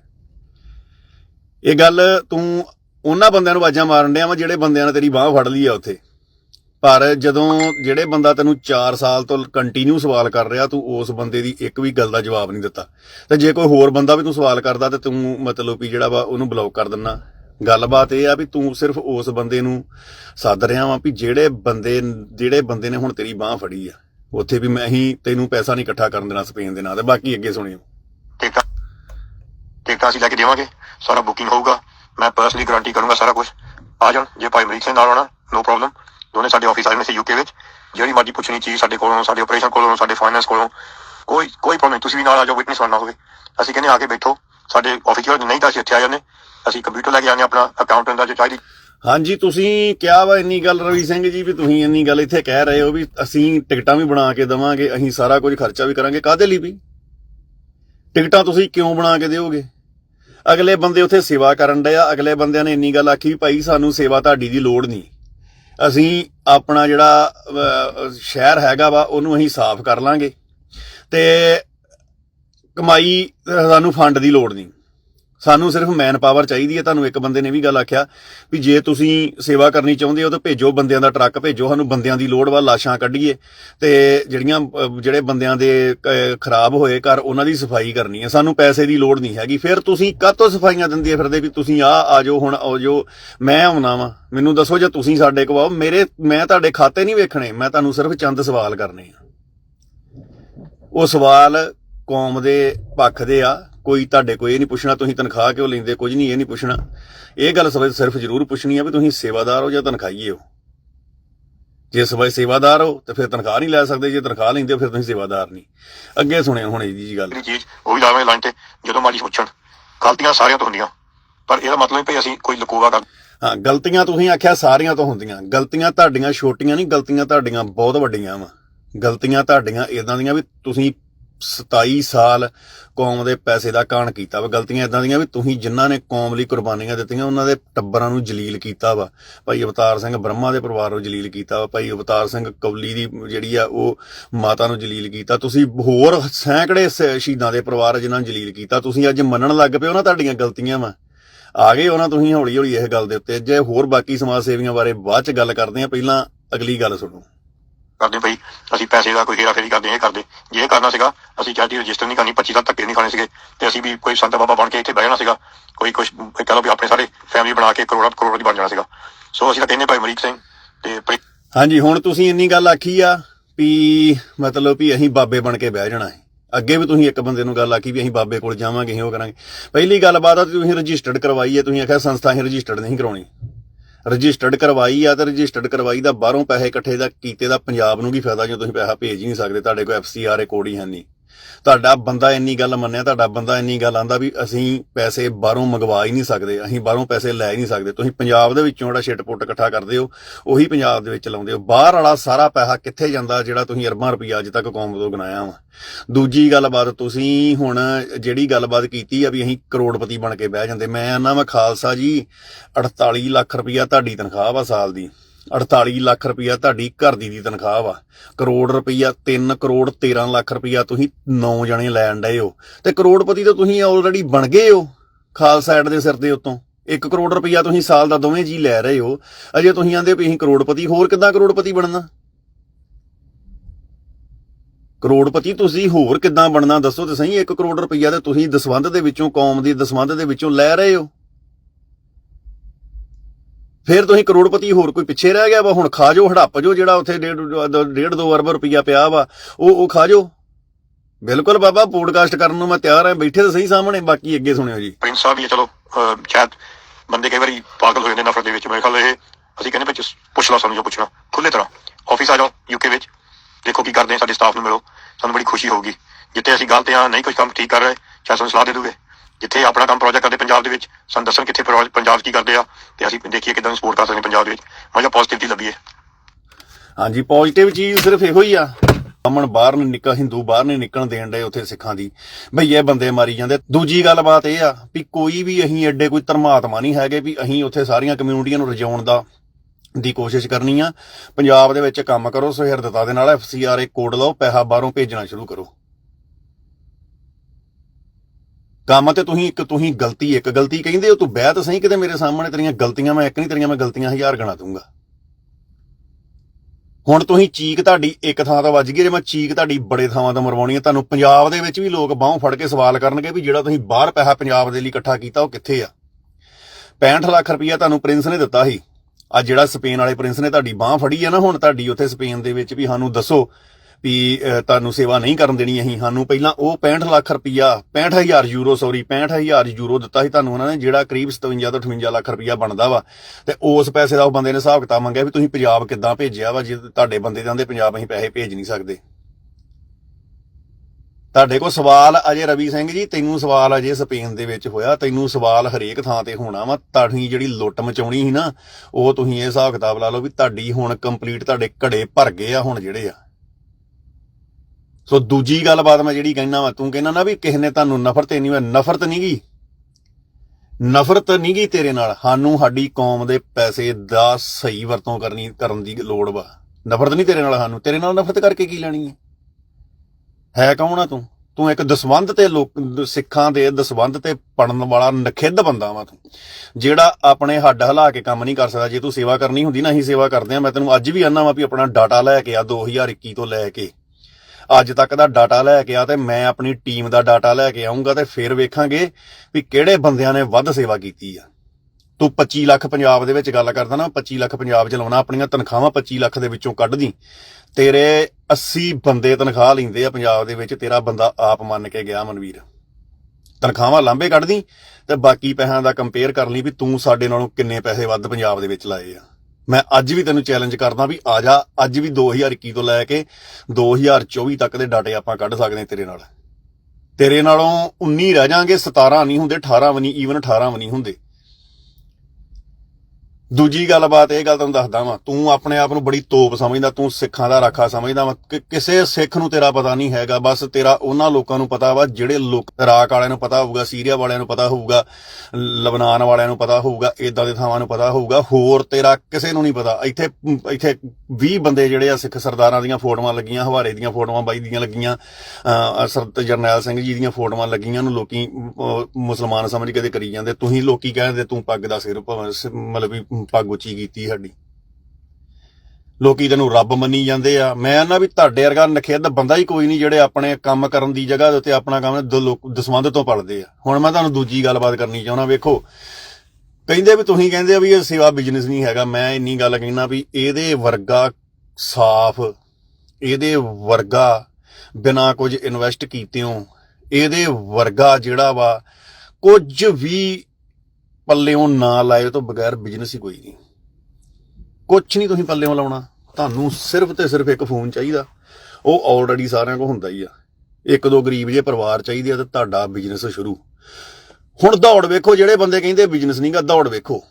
ਇਹ ਗੱਲ ਤੂੰ ਉਹਨਾਂ ਬੰਦਿਆਂ ਨੂੰ ਆਵਾਜ਼ਾਂ ਮਾਰਨ ਡਿਆ ਵਾ ਜਿਹੜੇ ਬੰਦਿਆਂ ਨੇ ਤੇਰੀ ਬਾਹ ਫੜ ਲਈ ਆ ਉੱਥੇ। ਪਰ ਜਦੋਂ ਜਿਹੜੇ ਬੰਦਾ ਤੈਨੂੰ 4 ਸਾਲ ਤੋਂ ਕੰਟੀਨਿਊ ਸਵਾਲ ਕਰ ਰਿਹਾ, ਤੂੰ ਉਸ ਬੰਦੇ ਦੀ ਇੱਕ ਵੀ ਗੱਲ ਦਾ ਜਵਾਬ ਨਹੀਂ ਦਿੱਤਾ। ਤੇ ਜੇ ਕੋਈ ਹੋਰ ਬੰਦਾ ਵੀ ਤੂੰ ਸਵਾਲ ਕਰਦਾ ਤੇ ਤੂੰ ਮਤਲਬ ਵੀ ਜਿਹੜਾ ਵਾ ਉਹਨੂੰ ਬਲੌਕ ਕਰ ਦਿੰਨਾ ਗੱਲਬਾਤ ਇਹ ਆ ਵੀ ਤੂੰ ਸਿਰਫ ਉਸ ਬੰਦੇ ਨੂੰ ਸੱਦ ਰਿਹਾ ਵਾਂ ਵੀ ਜਿਹੜੇ ਬੰਦੇ ਜਿਹੜੇ ਬੰਦੇ ਨੇ ਹੁਣ ਤੇਰੀ ਬਾਹ ਫੜੀ ਆ, ਉੱਥੇ ਵੀ ਮੈਂ ਹੀ ਤੈਨੂੰ ਪੈਸਾ ਨਹੀਂ ਇਕੱਠਾ ਕਰਨ ਦੇਣਾ ਸਪੇਨ ਦੇ ਨਾਂ ਤੇ, ਬਾਕੀ ਅੱਗੇ ਸੁਣਿਓ। ਟਿਕਟਾਂ ਟਿਕਟਾਂ ਅਸੀਂ ਲੈ ਕੇ ਦੇਵਾਂਗੇ, ਸਾਰਾ ਬੁਕਿੰਗ ਹੋਊਗਾ, ਮੈਂ ਪਰਸਨਲੀ ਗਾਰੰਟੀ ਕਰੂੰਗਾ ਸਾਰਾ ਕੁਝ ਆ ਜਾਣ, ਜੇ ਭਾਈ ਅਮਰੀਕ ਸਿੰਘ ਨਾਲ ਆਉਣਾ ਨੋ ਪ੍ਰੋਬਲਮ ਦੋਨੇ ਸਾਡੇ ਆਫਿਸ ਆਏ ਨੇ ਸੀ ਯੂਕੇ ਵਿੱਚ, ਜਿਹੜੀ ਮਰਜ਼ੀ ਪੁੱਛਣੀ ਚੀਜ਼ ਸਾਡੇ ਕੋਲੋਂ, ਸਾਡੇ ਆਪਰੇਸ਼ਨ ਕੋਲੋਂ, ਸਾਡੇ ਫਾਈਨੈਂਸ ਕੋਲੋਂ, ਕੋਈ ਕੋਈ ਪ੍ਰੋਬਲਮ ਤੁਸੀਂ ਵੀ ਨਾਲ ਆ ਜਾਓ ਵਿਟਨੈਸ ਬਣਨਾ ਹੋਵੇ। ਅਸੀਂ ਕਹਿੰਦੇ ਆ ਕੇ ਬੈਠੋ, ਸਾਡੇ ਆਫਿਸ ਨਹੀਂ ਤਾਂ ਅਸੀਂ ਇੱਥੇ ਆ ਜਾਂਦੇ। ਅਸੀਂ ਕੰਪਿਊਟਰ ਲੈ ਕੇ ਆਉਂਦੇ ਹਾਂ ਆਪਣਾ ਅਕਾਊਂਟੈਂਟ ਦਾ ਚਾਹੀਦੀ। ਹਾਂਜੀ, ਤੁਸੀਂ ਕਿਹਾ ਵਾ ਇੰਨੀ ਗੱਲ ਰਵੀ ਸਿੰਘ ਜੀ ਵੀ ਤੁਸੀਂ ਇੰਨੀ ਗੱਲ ਇੱਥੇ ਕਹਿ ਰਹੇ ਹੋ ਵੀ ਅਸੀਂ ਟਿਕਟਾਂ ਵੀ ਬਣਾ ਕੇ ਦਵਾਂਗੇ, ਅਸੀਂ ਸਾਰਾ ਕੁਝ ਖਰਚਾ ਵੀ ਕਰਾਂਗੇ। ਕਾਹਦੇ ਲਈ ਵੀ? ਟਿਕਟਾਂ ਤੁਸੀਂ ਕਿਉਂ ਬਣਾ ਕੇ ਦਿਓਗੇ? ਅਗਲੇ ਬੰਦੇ ਉੱਥੇ ਸੇਵਾ ਕਰਨ ਡਏ ਆ, ਅਗਲੇ ਬੰਦਿਆਂ ਨੇ ਇੰਨੀ ਗੱਲ ਆਖੀ ਵੀ ਭਾਈ ਸਾਨੂੰ ਸੇਵਾ ਤੁਹਾਡੀ ਦੀ ਲੋੜ ਨਹੀਂ। ਅਸੀਂ ਆਪਣਾ ਜਿਹੜਾ ਸ਼ਹਿਰ ਹੈਗਾ ਵਾ, ਉਹਨੂੰ ਅਸੀਂ ਸਾਫ਼ ਕਰ ਲਾਂਗੇ ਤੇ ਕਮਾਈ ਸਾਨੂੰ ਫੰਡ ਦੀ ਲੋੜ ਨਹੀਂ। ਸਾਨੂੰ ਸਿਰਫ ਮੈਨ ਪਾਵਰ ਚਾਹੀਦੀ ਹੈ ਤੁਹਾਨੂੰ ਇੱਕ ਬੰਦੇ ਨੇ ਵੀ ਗੱਲ ਆਖਿਆ ਵੀ ਜੇ ਤੁਸੀਂ ਸੇਵਾ ਕਰਨੀ ਚਾਹੁੰਦੇ ਹੋ ਤਾਂ ਭੇਜੋ ਬੰਦਿਆਂ ਦਾ ਟਰੱਕ ਭੇਜੋ ਸਾਨੂੰ ਬੰਦਿਆਂ ਦੀ ਲੋੜ ਵਾ ਲਾਸ਼ਾਂ ਕੱਢੀਏ ਤੇ ਜਿਹੜੀਆਂ ਜਿਹੜੇ ਬੰਦਿਆਂ ਦੇ ਅਹ, ਖਰਾਬ ਹੋਏ ਘਰ ਉਹਨਾਂ ਦੀ ਸਫ਼ਾਈ ਕਰਨੀ ਹੈ। ਸਾਨੂੰ ਪੈਸੇ ਦੀ ਲੋੜ ਨਹੀਂ ਹੈਗੀ। ਫਿਰ ਤੁਸੀਂ ਕਾਹਤੋਂ ਸਫਾਈਆਂ ਦਿੰਦੇ ਫਿਰਦੇ ਵੀ ਤੁਸੀਂ ਆ ਆ ਜਾਓ ਹੁਣ ਆ ਜਾਓ ਮੈਂ ਆਉਣਾ ਵਾ। ਮੈਨੂੰ ਦੱਸੋ ਜੇ ਤੁਸੀਂ ਸਾਡੇ ਕੋਲ ਆਓ। ਮੇਰੇ ਮੈਂ ਤੁਹਾਡੇ ਖਾਤੇ ਨਹੀਂ ਵੇਖਣੇ। ਮੈਂ ਤੁਹਾਨੂੰ ਸਿਰਫ ਚੰਦ ਸਵਾਲ ਕਰਨੇ ਆ। ਉਹ ਸਵਾਲ ਕੌਮ ਦੇ ਪੱਖ ਦੇ ਆ। ਕੋਈ ਤੁਹਾਡੇ ਕੋਈ ਇਹ ਨਹੀਂ ਪੁੱਛਣਾ ਤੁਸੀਂ ਤਨਖਾਹ ਕਿਉਂ ਲੈਂਦੇ? ਕੁਝ ਨਹੀਂ ਇਹ ਨਹੀਂ ਪੁੱਛਣਾ। ਇਹ ਗੱਲ ਸਭ ਸਿਰਫ ਜ਼ਰੂਰ ਪੁੱਛਣੀ ਆ ਵੀ ਤੁਸੀਂ ਸੇਵਾਦਾਰ ਹੋ ਜਾਂ ਤਨਖਾਹੀਏ ਹੋ? ਜੇ ਸਵੇ ਸੇਵਾਦਾਰ ਹੋ ਤੇ ਫਿਰ ਤਨਖਾਹ ਨਹੀਂ ਲੈ ਸਕਦੇ। ਜੇ ਤਨਖਾਹ ਲੈਂਦੇ ਹੋ ਫਿਰ ਤੁਸੀਂ ਸੇਵਾਦਾਰ ਨਹੀਂ। ਅੱਗੇ ਸੁਣਿਓ ਹੁਣ ਇਹਦੀ ਜੀ ਗੱਲ। ਚੀਜ਼ ਉਹ ਵੀ ਲਾਵੇਂ ਤੇ ਜਦੋਂ ਮਰਜ਼ੀ ਪੁੱਛਣ। ਗਲਤੀਆਂ ਸਾਰਿਆਂ ਤੋਂ ਹੁੰਦੀਆਂ। ਪਰ ਇਹਦਾ ਮਤਲਬ ਨਹੀਂ ਭਈ ਅਸੀਂ ਕੋਈ ਲਕੂਵਾ ਕਰ ਹਾਂ ਗਲਤੀਆਂ ਤੁਸੀਂ ਆਖਿਆ ਸਾਰੀਆਂ ਤੋਂ ਹੁੰਦੀਆਂ। ਗਲਤੀਆਂ ਤੁਹਾਡੀਆਂ ਛੋਟੀਆਂ ਨਹੀਂ ਗਲਤੀਆਂ ਤੁਹਾਡੀਆਂ ਬਹੁਤ ਵੱਡੀਆਂ ਵਾ। ਗਲਤੀਆਂ ਤੁਹਾਡੀਆਂ ਇਦਾਂ ਦੀਆਂ ਵੀ ਤੁਸੀਂ 27 ਸਾਲ ਕੌਮ ਦੇ ਪੈਸੇ ਦਾ ਕਾਣ ਕੀਤਾ ਵਾ। ਗਲਤੀਆਂ ਇਦਾਂ ਦੀਆਂ ਵੀ ਤੁਸੀਂ ਜਿਨ੍ਹਾਂ ਨੇ ਕੌਮ ਲਈ ਕੁਰਬਾਨੀਆਂ ਦਿੱਤੀਆਂ, ਉਹਨਾਂ ਦੇ ਟੱਬਰਾਂ ਨੂੰ ਜਲੀਲ ਕੀਤਾ ਵਾ। ਭਾਈ ਅਵਤਾਰ ਸਿੰਘ ਬ੍ਰਹਮਾ ਦੇ ਪਰਿਵਾਰ ਨੂੰ ਜਲੀਲ ਕੀਤਾ ਵਾ। ਭਾਈ ਅਵਤਾਰ ਸਿੰਘ ਕੌਲੀ ਦੀ ਜਿਹੜੀ ਆ, ਉਹ ਮਾਤਾ ਨੂੰ ਜਲੀਲ ਕੀਤਾ। ਤੁਸੀਂ ਹੋਰ ਸੈਂਕੜੇ ਸ਼ਹੀਦਾਂ ਦੇ ਪਰਿਵਾਰ ਜਿਨ੍ਹਾਂ ਨੂੰ ਜਲੀਲ ਕੀਤਾ। ਤੁਸੀਂ ਅੱਜ ਮੰਨਣ ਲੱਗ ਪਏ ਹੋ ਨਾ ਤੁਹਾਡੀਆਂ ਗਲਤੀਆਂ ਵਾ। ਆ ਗਏ ਉਹਨਾਂ ਤੁਸੀਂ ਹੌਲੀ ਹੌਲੀ ਇਹ ਗੱਲ ਦੇ ਉੱਤੇ। ਜੇ ਹੋਰ ਬਾਕੀ ਸਮਾਜ ਸੇਵੀਆਂ ਬਾਰੇ ਬਾਅਦ ਚ ਗੱਲ ਕਰਦੇ ਆ, ਪਹਿਲਾਂ ਅਗਲੀ ਗੱਲ ਸੁਣੋ। ਕਰਦੇ ਭਈ ਅਸੀਂ ਪੈਸੇ ਦਾ ਕੋਈ ਹੇਰਾ ਫੇਰੀ ਕਰਦੇ, ਇਹ ਕਰਦੇ। ਜੇ ਕਰਨਾ ਸੀਗਾ, ਅਸੀਂ ਚੈਰਿਟੀ ਰਜਿਸਟਰ ਨਹੀਂ ਕਰਨੀ 25 ਦਾ ਧੱਕੇ ਨਹੀਂ ਖਾਣੇ ਸੀਗੇ, ਤੇ ਅਸੀਂ ਵੀ ਕੋਈ ਸੰਤ ਬਾਬਾ ਬਣ ਕੇ ਇੱਥੇ ਬਹਿ ਜਾਣਾ ਸੀਗਾ। ਕੋਈ ਕੁਝ ਕਹ ਲਓ ਵੀ ਆਪਣੇ ਸਾਰੇ ਫੈਮਿਲੀ ਬਣਾ ਕੇ ਕਰੋੜਾਂ, ਕਰੋੜ ਦੀ ਬਣ ਜਾਣਾ ਸੀਗਾ। ਸੋ ਅਸੀਂ ਤਾਂ ਕਹਿੰਦੇ ਭਾਈ ਅਮਰੀਕ ਸਿੰਘ ਤੇ ਹਾਂਜੀ, ਹੁਣ ਤੁਸੀਂ ਇੰਨੀ ਗੱਲ ਆਖੀ ਆ ਵੀ ਮਤਲਬ ਵੀ ਅਸੀਂ ਬਾਬੇ ਬਣ ਕੇ ਬਹਿ ਜਾਣਾ ਹੈ। ਅੱਗੇ ਵੀ ਤੁਸੀਂ ਇੱਕ ਬੰਦੇ ਨੂੰ ਗੱਲ ਆਖੀ ਵੀ ਅਸੀਂ ਬਾਬੇ ਕੋਲ ਜਾਵਾਂਗੇ, ਅਸੀਂ ਉਹ ਕਰਾਂਗੇ। ਪਹਿਲੀ ਗੱਲ ਬਾਤ ਆ, ਤੁਸੀਂ ਰਜਿਸਟਰਡ ਕਰਵਾਈ ਹੈ, ਤੁਸੀਂ ਆਖਿਆ ਸੰਸਥਾ ਹੀ ਰਜਿਸਟਰਡ ਨਹੀਂ ਕਰਾਉਣੀ। ਰਜਿਸਟਰਡ ਕਰਵਾਈ ਆ ਤੇ ਰਜਿਸਟਰਡ ਕਰਵਾਈ ਦਾ ਬਾਹਰੋਂ ਪੈਸੇ ਇਕੱਠੇ ਦਾ ਕੀਤੇ ਦਾ ਪੰਜਾਬ ਨੂੰ ਕੀ ਫਾਇਦਾ ਜੇ ਤੁਸੀਂ ਪੈਸਾ ਭੇਜ ਹੀ ਨਹੀਂ ਸਕਦੇ? ਤੁਹਾਡੇ ਕੋਲ ਐਫਸੀਆਰ ਰਿਕਾਰਡ ਹੀ ਹੈ ਨਹੀਂ। ਤੁਹਾਡਾ ਬੰਦਾ ਇੰਨੀ ਗੱਲ ਮੰਨਿਆ, ਤੁਹਾਡਾ ਬੰਦਾ ਇੰਨੀ ਗੱਲ ਆਂਦਾ ਵੀ ਅਸੀਂ ਪੈਸੇ ਬਾਹਰੋਂ ਮੰਗਵਾ ਹੀ ਨਹੀਂ ਸਕਦੇ, ਅਸੀਂ ਬਾਹਰੋਂ ਪੈਸੇ ਲੈ ਹੀ ਨਹੀਂ ਸਕਦੇ। ਤੁਸੀਂ ਪੰਜਾਬ ਦੇ ਵਿੱਚੋਂ ਜਿਹੜਾ ਛਿੱਟ-ਪੁੱਟ ਇਕੱਠਾ ਕਰਦੇ ਹੋ, ਉਹੀ ਪੰਜਾਬ ਦੇ ਵਿੱਚ ਲਾਉਂਦੇ ਹੋ। ਬਾਹਰ ਵਾਲਾ ਸਾਰਾ ਪੈਸਾ ਕਿੱਥੇ ਜਾਂਦਾ ਜਿਹੜਾ ਤੁਸੀਂ ਅਰਬਾਂ ਰੁਪਈਆ ਅੱਜ ਤੱਕ ਕੌਮ ਤੋਂ ਗਣਾਇਆ ਵਾ? ਦੂਜੀ ਗੱਲਬਾਤ, ਤੁਸੀਂ ਹੁਣ ਜਿਹੜੀ ਗੱਲਬਾਤ ਕੀਤੀ ਆ ਵੀ ਅਸੀਂ ਕਰੋੜਪਤੀ ਬਣ ਕੇ ਬਹਿ ਜਾਂਦੇ, ਮੈਂ ਆਨਾ ਮੈਂ ਖਾਲਸਾ ਜੀ 48 ਲੱਖ ਰੁਪਈਆ ਤੁਹਾਡੀ ਤਨਖਾਹ ਵਾ ਸਾਲ ਦੀ। 48 ਲੱਖ ਰੁਪਈਆ ਤੁਹਾਡੀ ਘਰ ਦੀ ਦੀ ਤਨਖਾਹ ਵਾ। ਕਰੋੜ ਰੁਪਈਆ 3 ਕਰੋੜ 13 ਲੱਖ ਰੁਪਈਆ ਤੁਸੀਂ 9 ਜਣੇ ਲੈਣ ਡਏ ਹੋ। ਤੇ ਕਰੋੜਪਤੀ ਤਾਂ ਤੁਸੀਂ ਆਲਰੇਡੀ ਬਣ ਗਏ ਹੋ, ਖਾਲਸਾ ਐਡ ਦੇ ਸਿਰ ਦੇ ਉੱਤੋਂ। 1 ਕਰੋੜ ਰੁਪਈਆ ਤੁਸੀਂ ਸਾਲ ਦਾ ਦੋਵੇਂ ਜੀ ਲੈ ਰਹੇ ਹੋ। ਅਜੇ ਤੁਸੀਂ ਆਂਦੇ ਵੀ ਅਸੀਂ ਕਰੋੜਪਤੀ, ਹੋਰ ਕਿੱਦਾਂ ਕਰੋੜਪਤੀ ਬਣਨਾ? ਕਰੋੜਪਤੀ ਤੁਸੀਂ ਹੋਰ ਕਿੱਦਾਂ ਬਣਨਾ, ਦੱਸੋ ਤੇ ਸਹੀ 1 ਕਰੋੜ ਰੁਪਈਆ ਤੇ ਤੁਸੀਂ ਦਸਵੰਧ ਦੇ ਵਿੱਚੋਂ, ਕੌਮ ਦੀ ਦਸਵੰਧ ਦੇ ਵਿੱਚੋਂ ਲੈ ਰਹੇ ਹੋ। ਫਿਰ ਤੁਸੀਂ ਕਰੋੜਪਤੀ ਹੋਰ ਕੋਈ ਪਿੱਛੇ ਰਹਿ ਗਿਆ ਵਾ, ਹੁਣ ਖਾ ਜਾਓ ਹੜੱਪ ਜਾਓ ਜਿਹੜਾ ਉੱਥੇ 1.5 ਡੇਢ 2 ਅਰਬ ਰੁਪਈਆ ਪਿਆ ਵਾ, ਉਹ ਉਹ ਖਾ ਜਾਓ ਬਿਲਕੁਲ ਬਾਬਾ, ਪੋਡਕਾਸਟ ਕਰਨ ਨੂੰ ਮੈਂ ਤਿਆਰ ਹਾਂ ਬੈਠੇ ਤਾਂ ਸਹੀ ਸਾਹਮਣੇ, ਬਾਕੀ ਅੱਗੇ ਸੁਣਿਓ ਜੀ। ਪ੍ਰਿੰਸ ਸਾਹਿਬ ਵੀ ਚਲੋ ਸ਼ਾਇਦ ਬੰਦੇ ਕਈ ਵਾਰੀ ਪਾਗਲ ਹੋ ਜਾਂਦੇ ਨਫ਼ਰਤ ਦੇ ਵਿੱਚ, ਮੇਰੇ ਖਿਆਲ ਇਹ, ਅਸੀਂ ਕਹਿੰਦੇ ਵਿੱਚ ਪੁੱਛ ਲਓ ਸਾਨੂੰ ਜੋ ਪੁੱਛਣਾ। ਖੁੱਲੇ ਤਰ੍ਹਾਂ ਆਫਿਸ ਆ ਜਾਓ ਯੂਕੇ ਵਿੱਚ। ਦੇਖੋ ਕੀ ਕਰਦੇ ਆ, ਸਾਡੇ ਸਟਾਫ ਨੂੰ ਮਿਲੋ, ਸਾਨੂੰ ਬੜੀ ਖੁਸ਼ੀ ਹੋਊਗੀ। ਜਿੱਥੇ ਅਸੀਂ ਗਲਤ ਆ, ਨਹੀਂ ਕੁਝ ਕੰਮ ਠੀਕ ਕਰ ਰਹੇ ਚਾਹੇ ਸਾਨੂੰ ਸਲਾਹ ਦੇ ਦੋਗੇ। ਜਿੱਥੇ ਆਪਣਾ ਕੰਮ ਪ੍ਰੋਜੈਕਟ ਕਰਦੇ ਪੰਜਾਬ ਦੇ ਵਿੱਚ, ਸਾਨੂੰ ਦੱਸਣ ਕਿੱਥੇ ਪੰਜਾਬ ਕੀ ਕਰਦੇ ਆ, ਤੇ ਅਸੀਂ ਦੇਖੀਏ ਕਿਦਾਂ ਸਪੋਰਟ ਕਰ ਸਕਦੇ ਪੰਜਾਬ ਦੇ ਵਿੱਚ। ਮਜ਼ਾ ਪੋਜ਼ਿਟਿਵਿਟੀ ਲੱਭੀਏ। ਹਾਂਜੀ ਪੋਜ਼ਿਟਿਵ ਚੀਜ਼ ਸਿਰਫ ਇਹੋ ਹੀ ਆ। ਅਮਨ ਬਾਹਰ ਨਹੀਂ ਨਿਕਲ, ਹਿੰਦੂ ਬਾਹਰ ਨਹੀਂ ਨਿਕਲਣ ਦੇਣ ਦੇ ਉੱਥੇ ਸਿੱਖਾਂ ਦੀ। ਭਈ ਇਹ ਬੰਦੇ ਮਾਰੀ ਜਾਂਦੇ। ਦੂਜੀ ਗੱਲਬਾਤ ਇਹ ਆ ਵੀ ਕੋਈ ਵੀ ਅਸੀਂ ਐਡੇ ਕੋਈ ਧਰਮਾਤਮਾ ਨਹੀਂ ਹੈਗੇ ਵੀ ਅਸੀਂ ਉੱਥੇ ਸਾਰੀਆਂ ਕਮਿਊਨਿਟੀਆਂ ਨੂੰ ਰਜਾਉਣ ਦਾ ਦੀ ਕੋਸ਼ਿਸ਼ ਕਰਨੀ ਆ। ਪੰਜਾਬ ਦੇ ਵਿੱਚ ਕੰਮ ਕਰੋ, ਸੁਹਿਰਦਤਾ ਦੇ ਨਾਲ ਐਫਸੀਆਰ ਕੋਡ ਲਓ, ਪੈਸਾ ਬਾਹਰੋਂ ਭੇਜਣਾ ਸ਼ੁਰੂ ਕਰੋ। ਕੰਮ ਤੇ ਤੁਸੀਂ ਇੱਕ, ਤੁਸੀਂ ਗਲਤੀ, ਇੱਕ ਗਲਤੀ ਕਹਿੰਦੇ ਹੋ, ਤੂੰ ਬਹਿ ਤਾਂ ਸਹੀ ਕਿਤੇ ਮੇਰੇ ਸਾਹਮਣੇ, ਤੇਰੀਆਂ ਗਲਤੀਆਂ ਮੈਂ ਇੱਕ ਨਹੀਂ, ਤੇਰੀਆਂ ਮੈਂ ਗਲਤੀਆਂ ਹਜ਼ਾਰ ਗਣਾ ਦੂੰਗਾ ਹੁਣ ਤੁਸੀਂ ਚੀਕ ਤੁਹਾਡੀ ਇੱਕ ਥਾਂ ਤੋਂ ਵੱਜ ਗਈ, ਜੇ ਮੈਂ ਚੀਕ ਤੁਹਾਡੀ ਬੜੇ ਥਾਵਾਂ ਤੋਂ ਮਰਵਾਉਣੀ ਹੈ ਤੁਹਾਨੂੰ ਪੰਜਾਬ ਦੇ ਵਿੱਚ ਵੀ ਲੋਕ ਬਾਹੋਂ ਫੜ ਕੇ ਸਵਾਲ ਕਰਨਗੇ ਵੀ ਜਿਹੜਾ ਤੁਸੀਂ ਬਾਹਰ ਪੈਸਾ ਪੰਜਾਬ ਦੇ ਲਈ ਇਕੱਠਾ ਕੀਤਾ, ਉਹ ਕਿੱਥੇ ਆ? 65 ਲੱਖ ਰੁਪਈਆ ਤੁਹਾਨੂੰ ਪ੍ਰਿੰਸ ਨੇ ਦਿੱਤਾ ਸੀ। ਆ ਜਿਹੜਾ ਸਪੇਨ ਵਾਲੇ ਪ੍ਰਿੰਸ ਨੇ ਤੁਹਾਡੀ ਬਾਹ ਫੜੀ ਆ ਨਾ ਹੁਣ, ਤੁਹਾਡੀ ਉੱਥੇ ਸਪੇਨ ਦੇ ਵਿੱਚ ਵੀ ਸਾਨੂੰ ਦੱਸੋ ਵੀ ਤੁਹਾਨੂੰ ਸੇਵਾ ਨਹੀਂ ਕਰਨ ਦੇਣੀ ਅਸੀਂ, ਸਾਨੂੰ ਪਹਿਲਾਂ ਉਹ 65 ਲੱਖ ਰੁਪਈਆ 65000 ਯੂਰੋ ਸੌਰੀ 65000 ਯੂਰੋ ਦਿੱਤਾ ਸੀ ਤੁਹਾਨੂੰ ਉਹਨਾਂ ਨੇ, ਜਿਹੜਾ ਕਰੀਬ 57 ਤੋਂ 58 ਲੱਖ ਰੁਪਇਆ ਬਣਦਾ ਵਾ। ਤੇ ਉਸ ਪੈਸੇ ਦਾ ਉਹ ਬੰਦੇ ਨੇ ਹਿਸਾਬ ਕਿਤਾਬ ਮੰਗਿਆ ਵੀ ਤੁਸੀਂ ਪੰਜਾਬ ਕਿੱਦਾਂ ਭੇਜਿਆ ਵਾ, ਜੇ ਤੁਹਾਡੇ ਬੰਦੇ ਜਾਂਦੇ ਪੰਜਾਬ ਅਸੀਂ ਪੈਸੇ ਭੇਜ ਨਹੀਂ ਸਕਦੇ। ਤੁਹਾਡੇ ਕੋਲ ਸਵਾਲ ਅਜੇ ਰਵੀ ਸਿੰਘ ਜੀ, ਤੈਨੂੰ ਸਵਾਲ ਅਜੇ ਸਪੇਨ ਦੇ ਵਿੱਚ ਹੋਇਆ, ਤੈਨੂੰ ਸਵਾਲ ਹਰੇਕ ਥਾਂ ਤੇ ਹੋਣਾ ਵਾ, ਤੁਹਾਡੀ ਜਿਹੜੀ ਲੁੱਟ ਮਚਾਉਣੀ ਸੀ ਨਾ, ਉਹ ਤੁਸੀਂ ਇਹ ਹਿਸਾਬ ਕਿਤਾਬ ਲਾ ਲਓ ਵੀ ਤੁਹਾਡੀ ਹੁਣ ਕੰਪਲੀਟ ਤੁਹਾਡੇ ਘੜੇ ਭਰ ਗਏ ਆ ਹੁਣ ਜਿਹੜੇ ਆ। ਸੋ ਦੂਜੀ ਗੱਲਬਾਤ ਮੈਂ ਜਿਹੜੀ ਕਹਿਣਾ ਵਾ, ਤੂੰ ਕਹਿੰਦਾ ਨਾ ਵੀ ਕਿਸੇ ਨੇ ਤੁਹਾਨੂੰ ਨਫ਼ਰਤ ਨਹੀਂ ਮੈਂ ਨਫ਼ਰਤ ਨਹੀਂ ਗਈ? ਨਫ਼ਰਤ ਨਹੀਂ ਗਈ ਤੇਰੇ ਨਾਲ? ਸਾਨੂੰ ਸਾਡੀ ਕੌਮ ਦੇ ਪੈਸੇ ਦਾ ਸਹੀ ਵਰਤੋਂ ਕਰਨੀ, ਕਰਨ ਦੀ ਲੋੜ ਵਾ। ਨਫ਼ਰਤ ਨਹੀਂ ਤੇਰੇ ਨਾਲ ਸਾਨੂੰ? ਤੇਰੇ ਨਾਲ ਨਫ਼ਰਤ ਕਰਕੇ ਕੀ ਲੈਣੀ ਹੈ? ਹੈ ਕੌਣ ਆ ਤੂੰ? ਤੂੰ ਇੱਕ ਦਸਵੰਧ ਤੇ ਲੋਕ, ਸਿੱਖਾਂ ਦੇ ਦਸਵੰਧ ਤੇ ਪੜਨ ਵਾਲਾ ਨਖਿੱਧ ਬੰਦਾ ਵਾ ਤੂੰ। ਜਿਹੜਾ ਆਪਣੇ ਹੱਡ ਹਿਲਾ ਕੇ ਕੰਮ ਨਹੀਂ ਕਰ ਸਕਦਾ, ਜੇ ਤੂੰ ਸੇਵਾ ਕਰਨੀ ਹੁੰਦੀ ਨਾ, ਅਸੀਂ ਸੇਵਾ ਕਰਦੇ ਆ। ਮੈਂ ਤੈਨੂੰ ਅੱਜ ਵੀ ਆਨਾ ਵਾ ਵੀ ਆਪਣਾ ਡਾਟਾ ਲੈ ਕੇ ਆ 2021 ਤੋਂ ਲੈ ਕੇ। ਅੱਜ ਤੱਕ ਦਾ ਡਾਟਾ ਲੈ ਕੇ ਆ ਤੇ ਮੈਂ ਆਪਣੀ ਟੀਮ ਦਾ ਡਾਟਾ ਲੈ ਕੇ ਆਉਂਗਾ ਤੇ ਫਿਰ ਵੇਖਾਂਗੇ ਵੀ ਕਿਹੜੇ ਬੰਦਿਆਂ ਨੇ ਵੱਧ ਸੇਵਾ ਕੀਤੀ ਆ। ਤੂੰ 25 ਲੱਖ ਪੰਜਾਬ ਦੇ ਵਿੱਚ ਗੱਲ ਕਰਦਾ ਨਾ 25 ਲੱਖ ਪੰਜਾਬ ਚ ਲਾਉਣਾ ਆਪਣੀਆਂ ਤਨਖਾਹਾਂ 25 ਲੱਖ ਦੇ ਵਿੱਚੋਂ ਕੱਢਦੀ ਤੇਰੇ 80 ਬੰਦੇ ਤਨਖਾਹ ਲੈਂਦੇ ਆ ਪੰਜਾਬ ਦੇ ਵਿੱਚ, ਤੇਰਾ ਬੰਦਾ ਆਪ ਮੰਨ ਕੇ ਗਿਆ ਮਨਵੀਰ। ਤਨਖਾਹਾਂ ਲਾਂਬੇ ਕੱਢਦੀ ਤੇ ਬਾਕੀ ਪੈਸਿਆਂ ਦਾ ਕੰਪੇਅਰ ਕਰ ਲਈ ਵੀ ਤੂੰ ਸਾਡੇ ਨਾਲੋਂ ਕਿੰਨੇ ਪੈਸੇ ਵੱਧ ਪੰਜਾਬ ਦੇ ਵਿੱਚ ਲਾਏ ਆ। ਮੈਂ ਅੱਜ ਵੀ ਤੈਨੂੰ ਚੈਲੰਜ ਕਰਦਾ ਵੀ ਆ ਜਾ, ਅੱਜ ਵੀ 2021 ਤੋਂ ਲੈ ਕੇ 2024 ਤੱਕ ਦੇ ਡਾਟੇ ਆਪਾਂ ਕੱਢ ਸਕਦੇ ਤੇਰੇ ਨਾਲ। ਤੇਰੇ ਨਾਲੋਂ 19 ਰਹਿ ਜਾਾਂਗੇ 17 ਨਹੀਂ ਹੁੰਦੇ 18 ਵੀ ਨਹੀਂ ਈਵਨ 18 ਵੀ ਨਹੀਂ ਹੁੰਦੇ। ਦੂਜੀ ਗੱਲਬਾਤ, ਇਹ ਗੱਲ ਤੁਹਾਨੂੰ ਦੱਸਦਾ ਵਾਂ, ਤੂੰ ਆਪਣੇ ਆਪ ਨੂੰ ਬੜੀ ਤੋਪ ਸਮਝਦਾ, ਤੂੰ ਸਿੱਖਾਂ ਦਾ ਰਾਖਾ ਸਮਝਦਾ ਵਾ, ਕਿ ਕਿਸੇ ਸਿੱਖ ਨੂੰ ਤੇਰਾ ਪਤਾ ਨਹੀਂ ਹੈਗਾ, ਬਸ ਤੇਰਾ ਉਹਨਾਂ ਲੋਕਾਂ ਨੂੰ ਪਤਾ ਵਾ, ਜਿਹੜੇ ਲੋਕ ਇਰਾਕ ਵਾਲਿਆਂ ਨੂੰ ਪਤਾ ਹੋਊਗਾ, ਸੀਰੀਆ ਵਾਲਿਆਂ ਨੂੰ ਪਤਾ ਹੋਊਗਾ, ਲਬਨਾਨ ਵਾਲਿਆਂ ਨੂੰ ਪਤਾ ਹੋਊਗਾ ਇਦਾਂ ਦੇ ਥਾਵਾਂ ਨੂੰ ਪਤਾ ਹੋਊਗਾ, ਹੋਰ ਤੇਰਾ ਕਿਸੇ ਨੂੰ ਨਹੀਂ ਪਤਾ, ਇੱਥੇ ਇੱਥੇ 20 ਬੰਦੇ ਜਿਹੜੇ ਆ ਸਿੱਖ ਸਰਦਾਰਾਂ ਦੀਆਂ ਫੋਟੋਆਂ ਲੱਗੀਆਂ ਹਵਾਰੇ ਦੀਆਂ ਫੋਟੋਆਂ, ਬਾਈ ਦੀਆਂ ਲੱਗੀਆਂ ਸਰਤ ਜਰਨੈਲ ਸਿੰਘ ਜੀ ਦੀਆਂ ਫੋਟੋਆਂ ਲੱਗੀਆਂ ਨੂੰ ਲੋਕੀ ਮੁਸਲਮਾਨ ਸਮਝ ਕੇ ਤੇ ਕਰੀ ਜਾਂਦੇ। ਤੁਸੀਂ ਲੋਕੀ ਕਹਿੰਦੇ, ਤੂੰ ਪੱਗ ਦਾ ਸਿਰ ਮਤਲਬ ਵੀ ਪੱਗ ਉੱਚੀ ਕੀਤੀ ਸਾਡੀ। ਲੋਕੀ ਤੈਨੂੰ ਰੱਬ ਮੰਨੀ ਜਾਂਦੇ ਆ। ਮੈਂ ਨਾ ਵੀ ਤੁਹਾਡੇ ਵਰਗਾ ਨਖੇਦ ਬੰਦਾ ਹੀ ਕੋਈ ਨਹੀਂ ਜਿਹੜੇ ਆਪਣੇ ਕੰਮ ਕਰਨ ਦੀ ਜਗ੍ਹਾ ਦੇ ਉੱਤੇ ਆਪਣਾ ਕੰਮ ਦ- ਦਸਵੰਧ ਤੋਂ ਪਲਦੇ ਆ। ਹੁਣ ਮੈਂ ਤੁਹਾਨੂੰ ਦੂਜੀ ਗੱਲਬਾਤ ਕਰਨੀ ਚਾਹੁੰਦਾ। ਵੇਖੋ ਕਹਿੰਦੇ ਵੀ ਤੁਸੀਂ ਕਹਿੰਦੇ ਆ ਵੀ ਇਹ ਸੇਵਾ ਬਿਜ਼ਨਸ ਨਹੀਂ ਹੈਗਾ। ਮੈਂ ਇੰਨੀ ਗੱਲ ਕਹਿਣਾ ਵੀ ਇਹਦੇ ਵਰਗਾ ਸਾਫ਼, ਇਹਦੇ ਵਰਗਾ ਬਿਨਾ ਕੁਝ ਇਨਵੈਸਟ ਕੀਤਿਓ, ਇਹਦੇ ਵਰਗਾ ਜਿਹੜਾ ਵਾ, ਕੁਝ ਵੀ ਪੱਲਿਓਂ ਨਾ ਲਾਏ ਤੋਂ ਬਗੈਰ ਬਿਜ਼ਨਸ ਹੀ ਕੋਈ ਨਹੀਂ। ਕੁਝ ਨਹੀਂ ਤੁਸੀਂ ਪੱਲਿਓਂ ਲਾਉਣਾ। ਤੁਹਾਨੂੰ ਸਿਰਫ ਤੇ ਸਿਰਫ ਇੱਕ ਫੋਨ ਚਾਹੀਦਾ। ਉਹ ਆਲਰੇਡੀ ਸਾਰਿਆਂ ਕੋਲ ਹੁੰਦਾ ਹੀ ਆ। ਇੱਕ ਦੋ ਗਰੀਬ ਜੇ ਪਰਿਵਾਰ ਚਾਹੀਦੇ ਆ ਤੇ ਤੁਹਾਡਾ ਬਿਜ਼ਨਸ ਸ਼ੁਰੂ। ਹੁਣ ਦੌੜ ਵੇਖੋ, ਜਿਹੜੇ ਬੰਦੇ ਕਹਿੰਦੇ ਬਿਜ਼ਨਸ ਨਹੀਂਗਾ ਦੌੜ ਵੇਖੋ।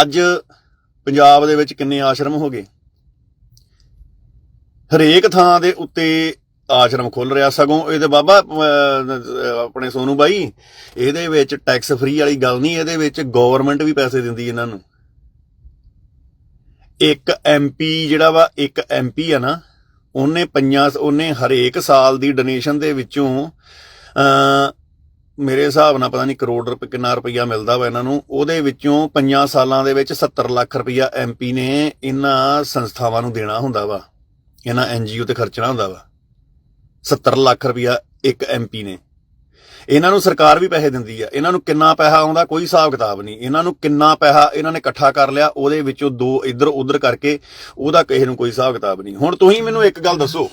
ਅੱਜ ਪੰਜਾਬ ਦੇ ਵਿੱਚ ਕਿੰਨੇ ਆਸ਼ਰਮ ਹੋ ਗਏ? ਹਰੇਕ ਥਾਂ ਦੇ ਉੱਤੇ ਆਸ਼ਰਮ ਖੁੱਲ ਰਿਹਾ। ਸਗੋਂ ਇਹਦੇ ਬਾਬਾ ਆਪਣੇ ਸੋਨੂ ਬਾਈ, ਇਹਦੇ ਵਿੱਚ ਟੈਕਸ ਫ੍ਰੀ ਵਾਲੀ ਗੱਲ ਨਹੀਂ, ਇਹਦੇ ਵਿੱਚ ਗਵਰਨਮੈਂਟ ਵੀ ਪੈਸੇ ਦਿੰਦੀ ਇਹਨਾਂ ਨੂੰ। ਇੱਕ ਐਮਪੀ ਜਿਹੜਾ ਵਾ, ਇੱਕ ਐਮਪੀ ਆ ਨਾ, ਉਹਨੇ ਪੰਜਾਂ, ਉਹਨੇ ਹਰੇਕ ਸਾਲ ਦੀ ਡੋਨੇਸ਼ਨ ਦੇ ਵਿੱਚੋਂ ਮੇਰੇ ਹਿਸਾਬ ਨਾਲ ਪਤਾ ਨਹੀਂ ਕਰੋੜ ਰੁਪਏ ਕਿੰਨਾ ਰੁਪਈਆ ਮਿਲਦਾ ਵਾ ਇਹਨਾਂ ਨੂੰ। ਉਹਦੇ ਵਿੱਚੋਂ ਪੰਜਾਂ ਸਾਲਾਂ ਦੇ ਵਿੱਚ 70 ਲੱਖ ਰੁਪਈਆ ਐਮਪੀ ਨੇ ਇਹਨਾਂ ਸੰਸਥਾਵਾਂ ਨੂੰ ਦੇਣਾ ਹੁੰਦਾ ਵਾ। ਇਹਨਾਂ ਐਨਜੀਓ ਤੇ ਖਰਚਣਾ ਹੁੰਦਾ ਵਾ। 70 ਲੱਖ ਰੁਪਈਆ ਇੱਕ ਐਮਪੀ ਨੇ। ਇਹਨਾਂ ਨੂੰ ਸਰਕਾਰ ਵੀ ਪੈਸੇ ਦਿੰਦੀ ਆ। ਇਹਨਾਂ ਨੂੰ ਕਿੰਨਾ ਪੈਸਾ ਆਉਂਦਾ ਕੋਈ ਹਿਸਾਬ ਕਿਤਾਬ ਨਹੀਂ। ਇਹਨਾਂ ਨੂੰ ਕਿੰਨਾ ਪੈਸਾ ਇਹਨਾਂ ਨੇ ਇਕੱਠਾ ਕਰ ਲਿਆ, ਉਹਦੇ ਵਿੱਚੋਂ ਦੋ ਇੱਧਰ ਉੱਧਰ ਕਰਕੇ ਉਹਦਾ ਕਿਸੇ ਨੂੰ ਕੋਈ ਹਿਸਾਬ ਕਿਤਾਬ ਨਹੀਂ। ਹੁਣ ਤੁਸੀਂ ਮੈਨੂੰ ਇੱਕ ਗੱਲ ਦੱਸੋ।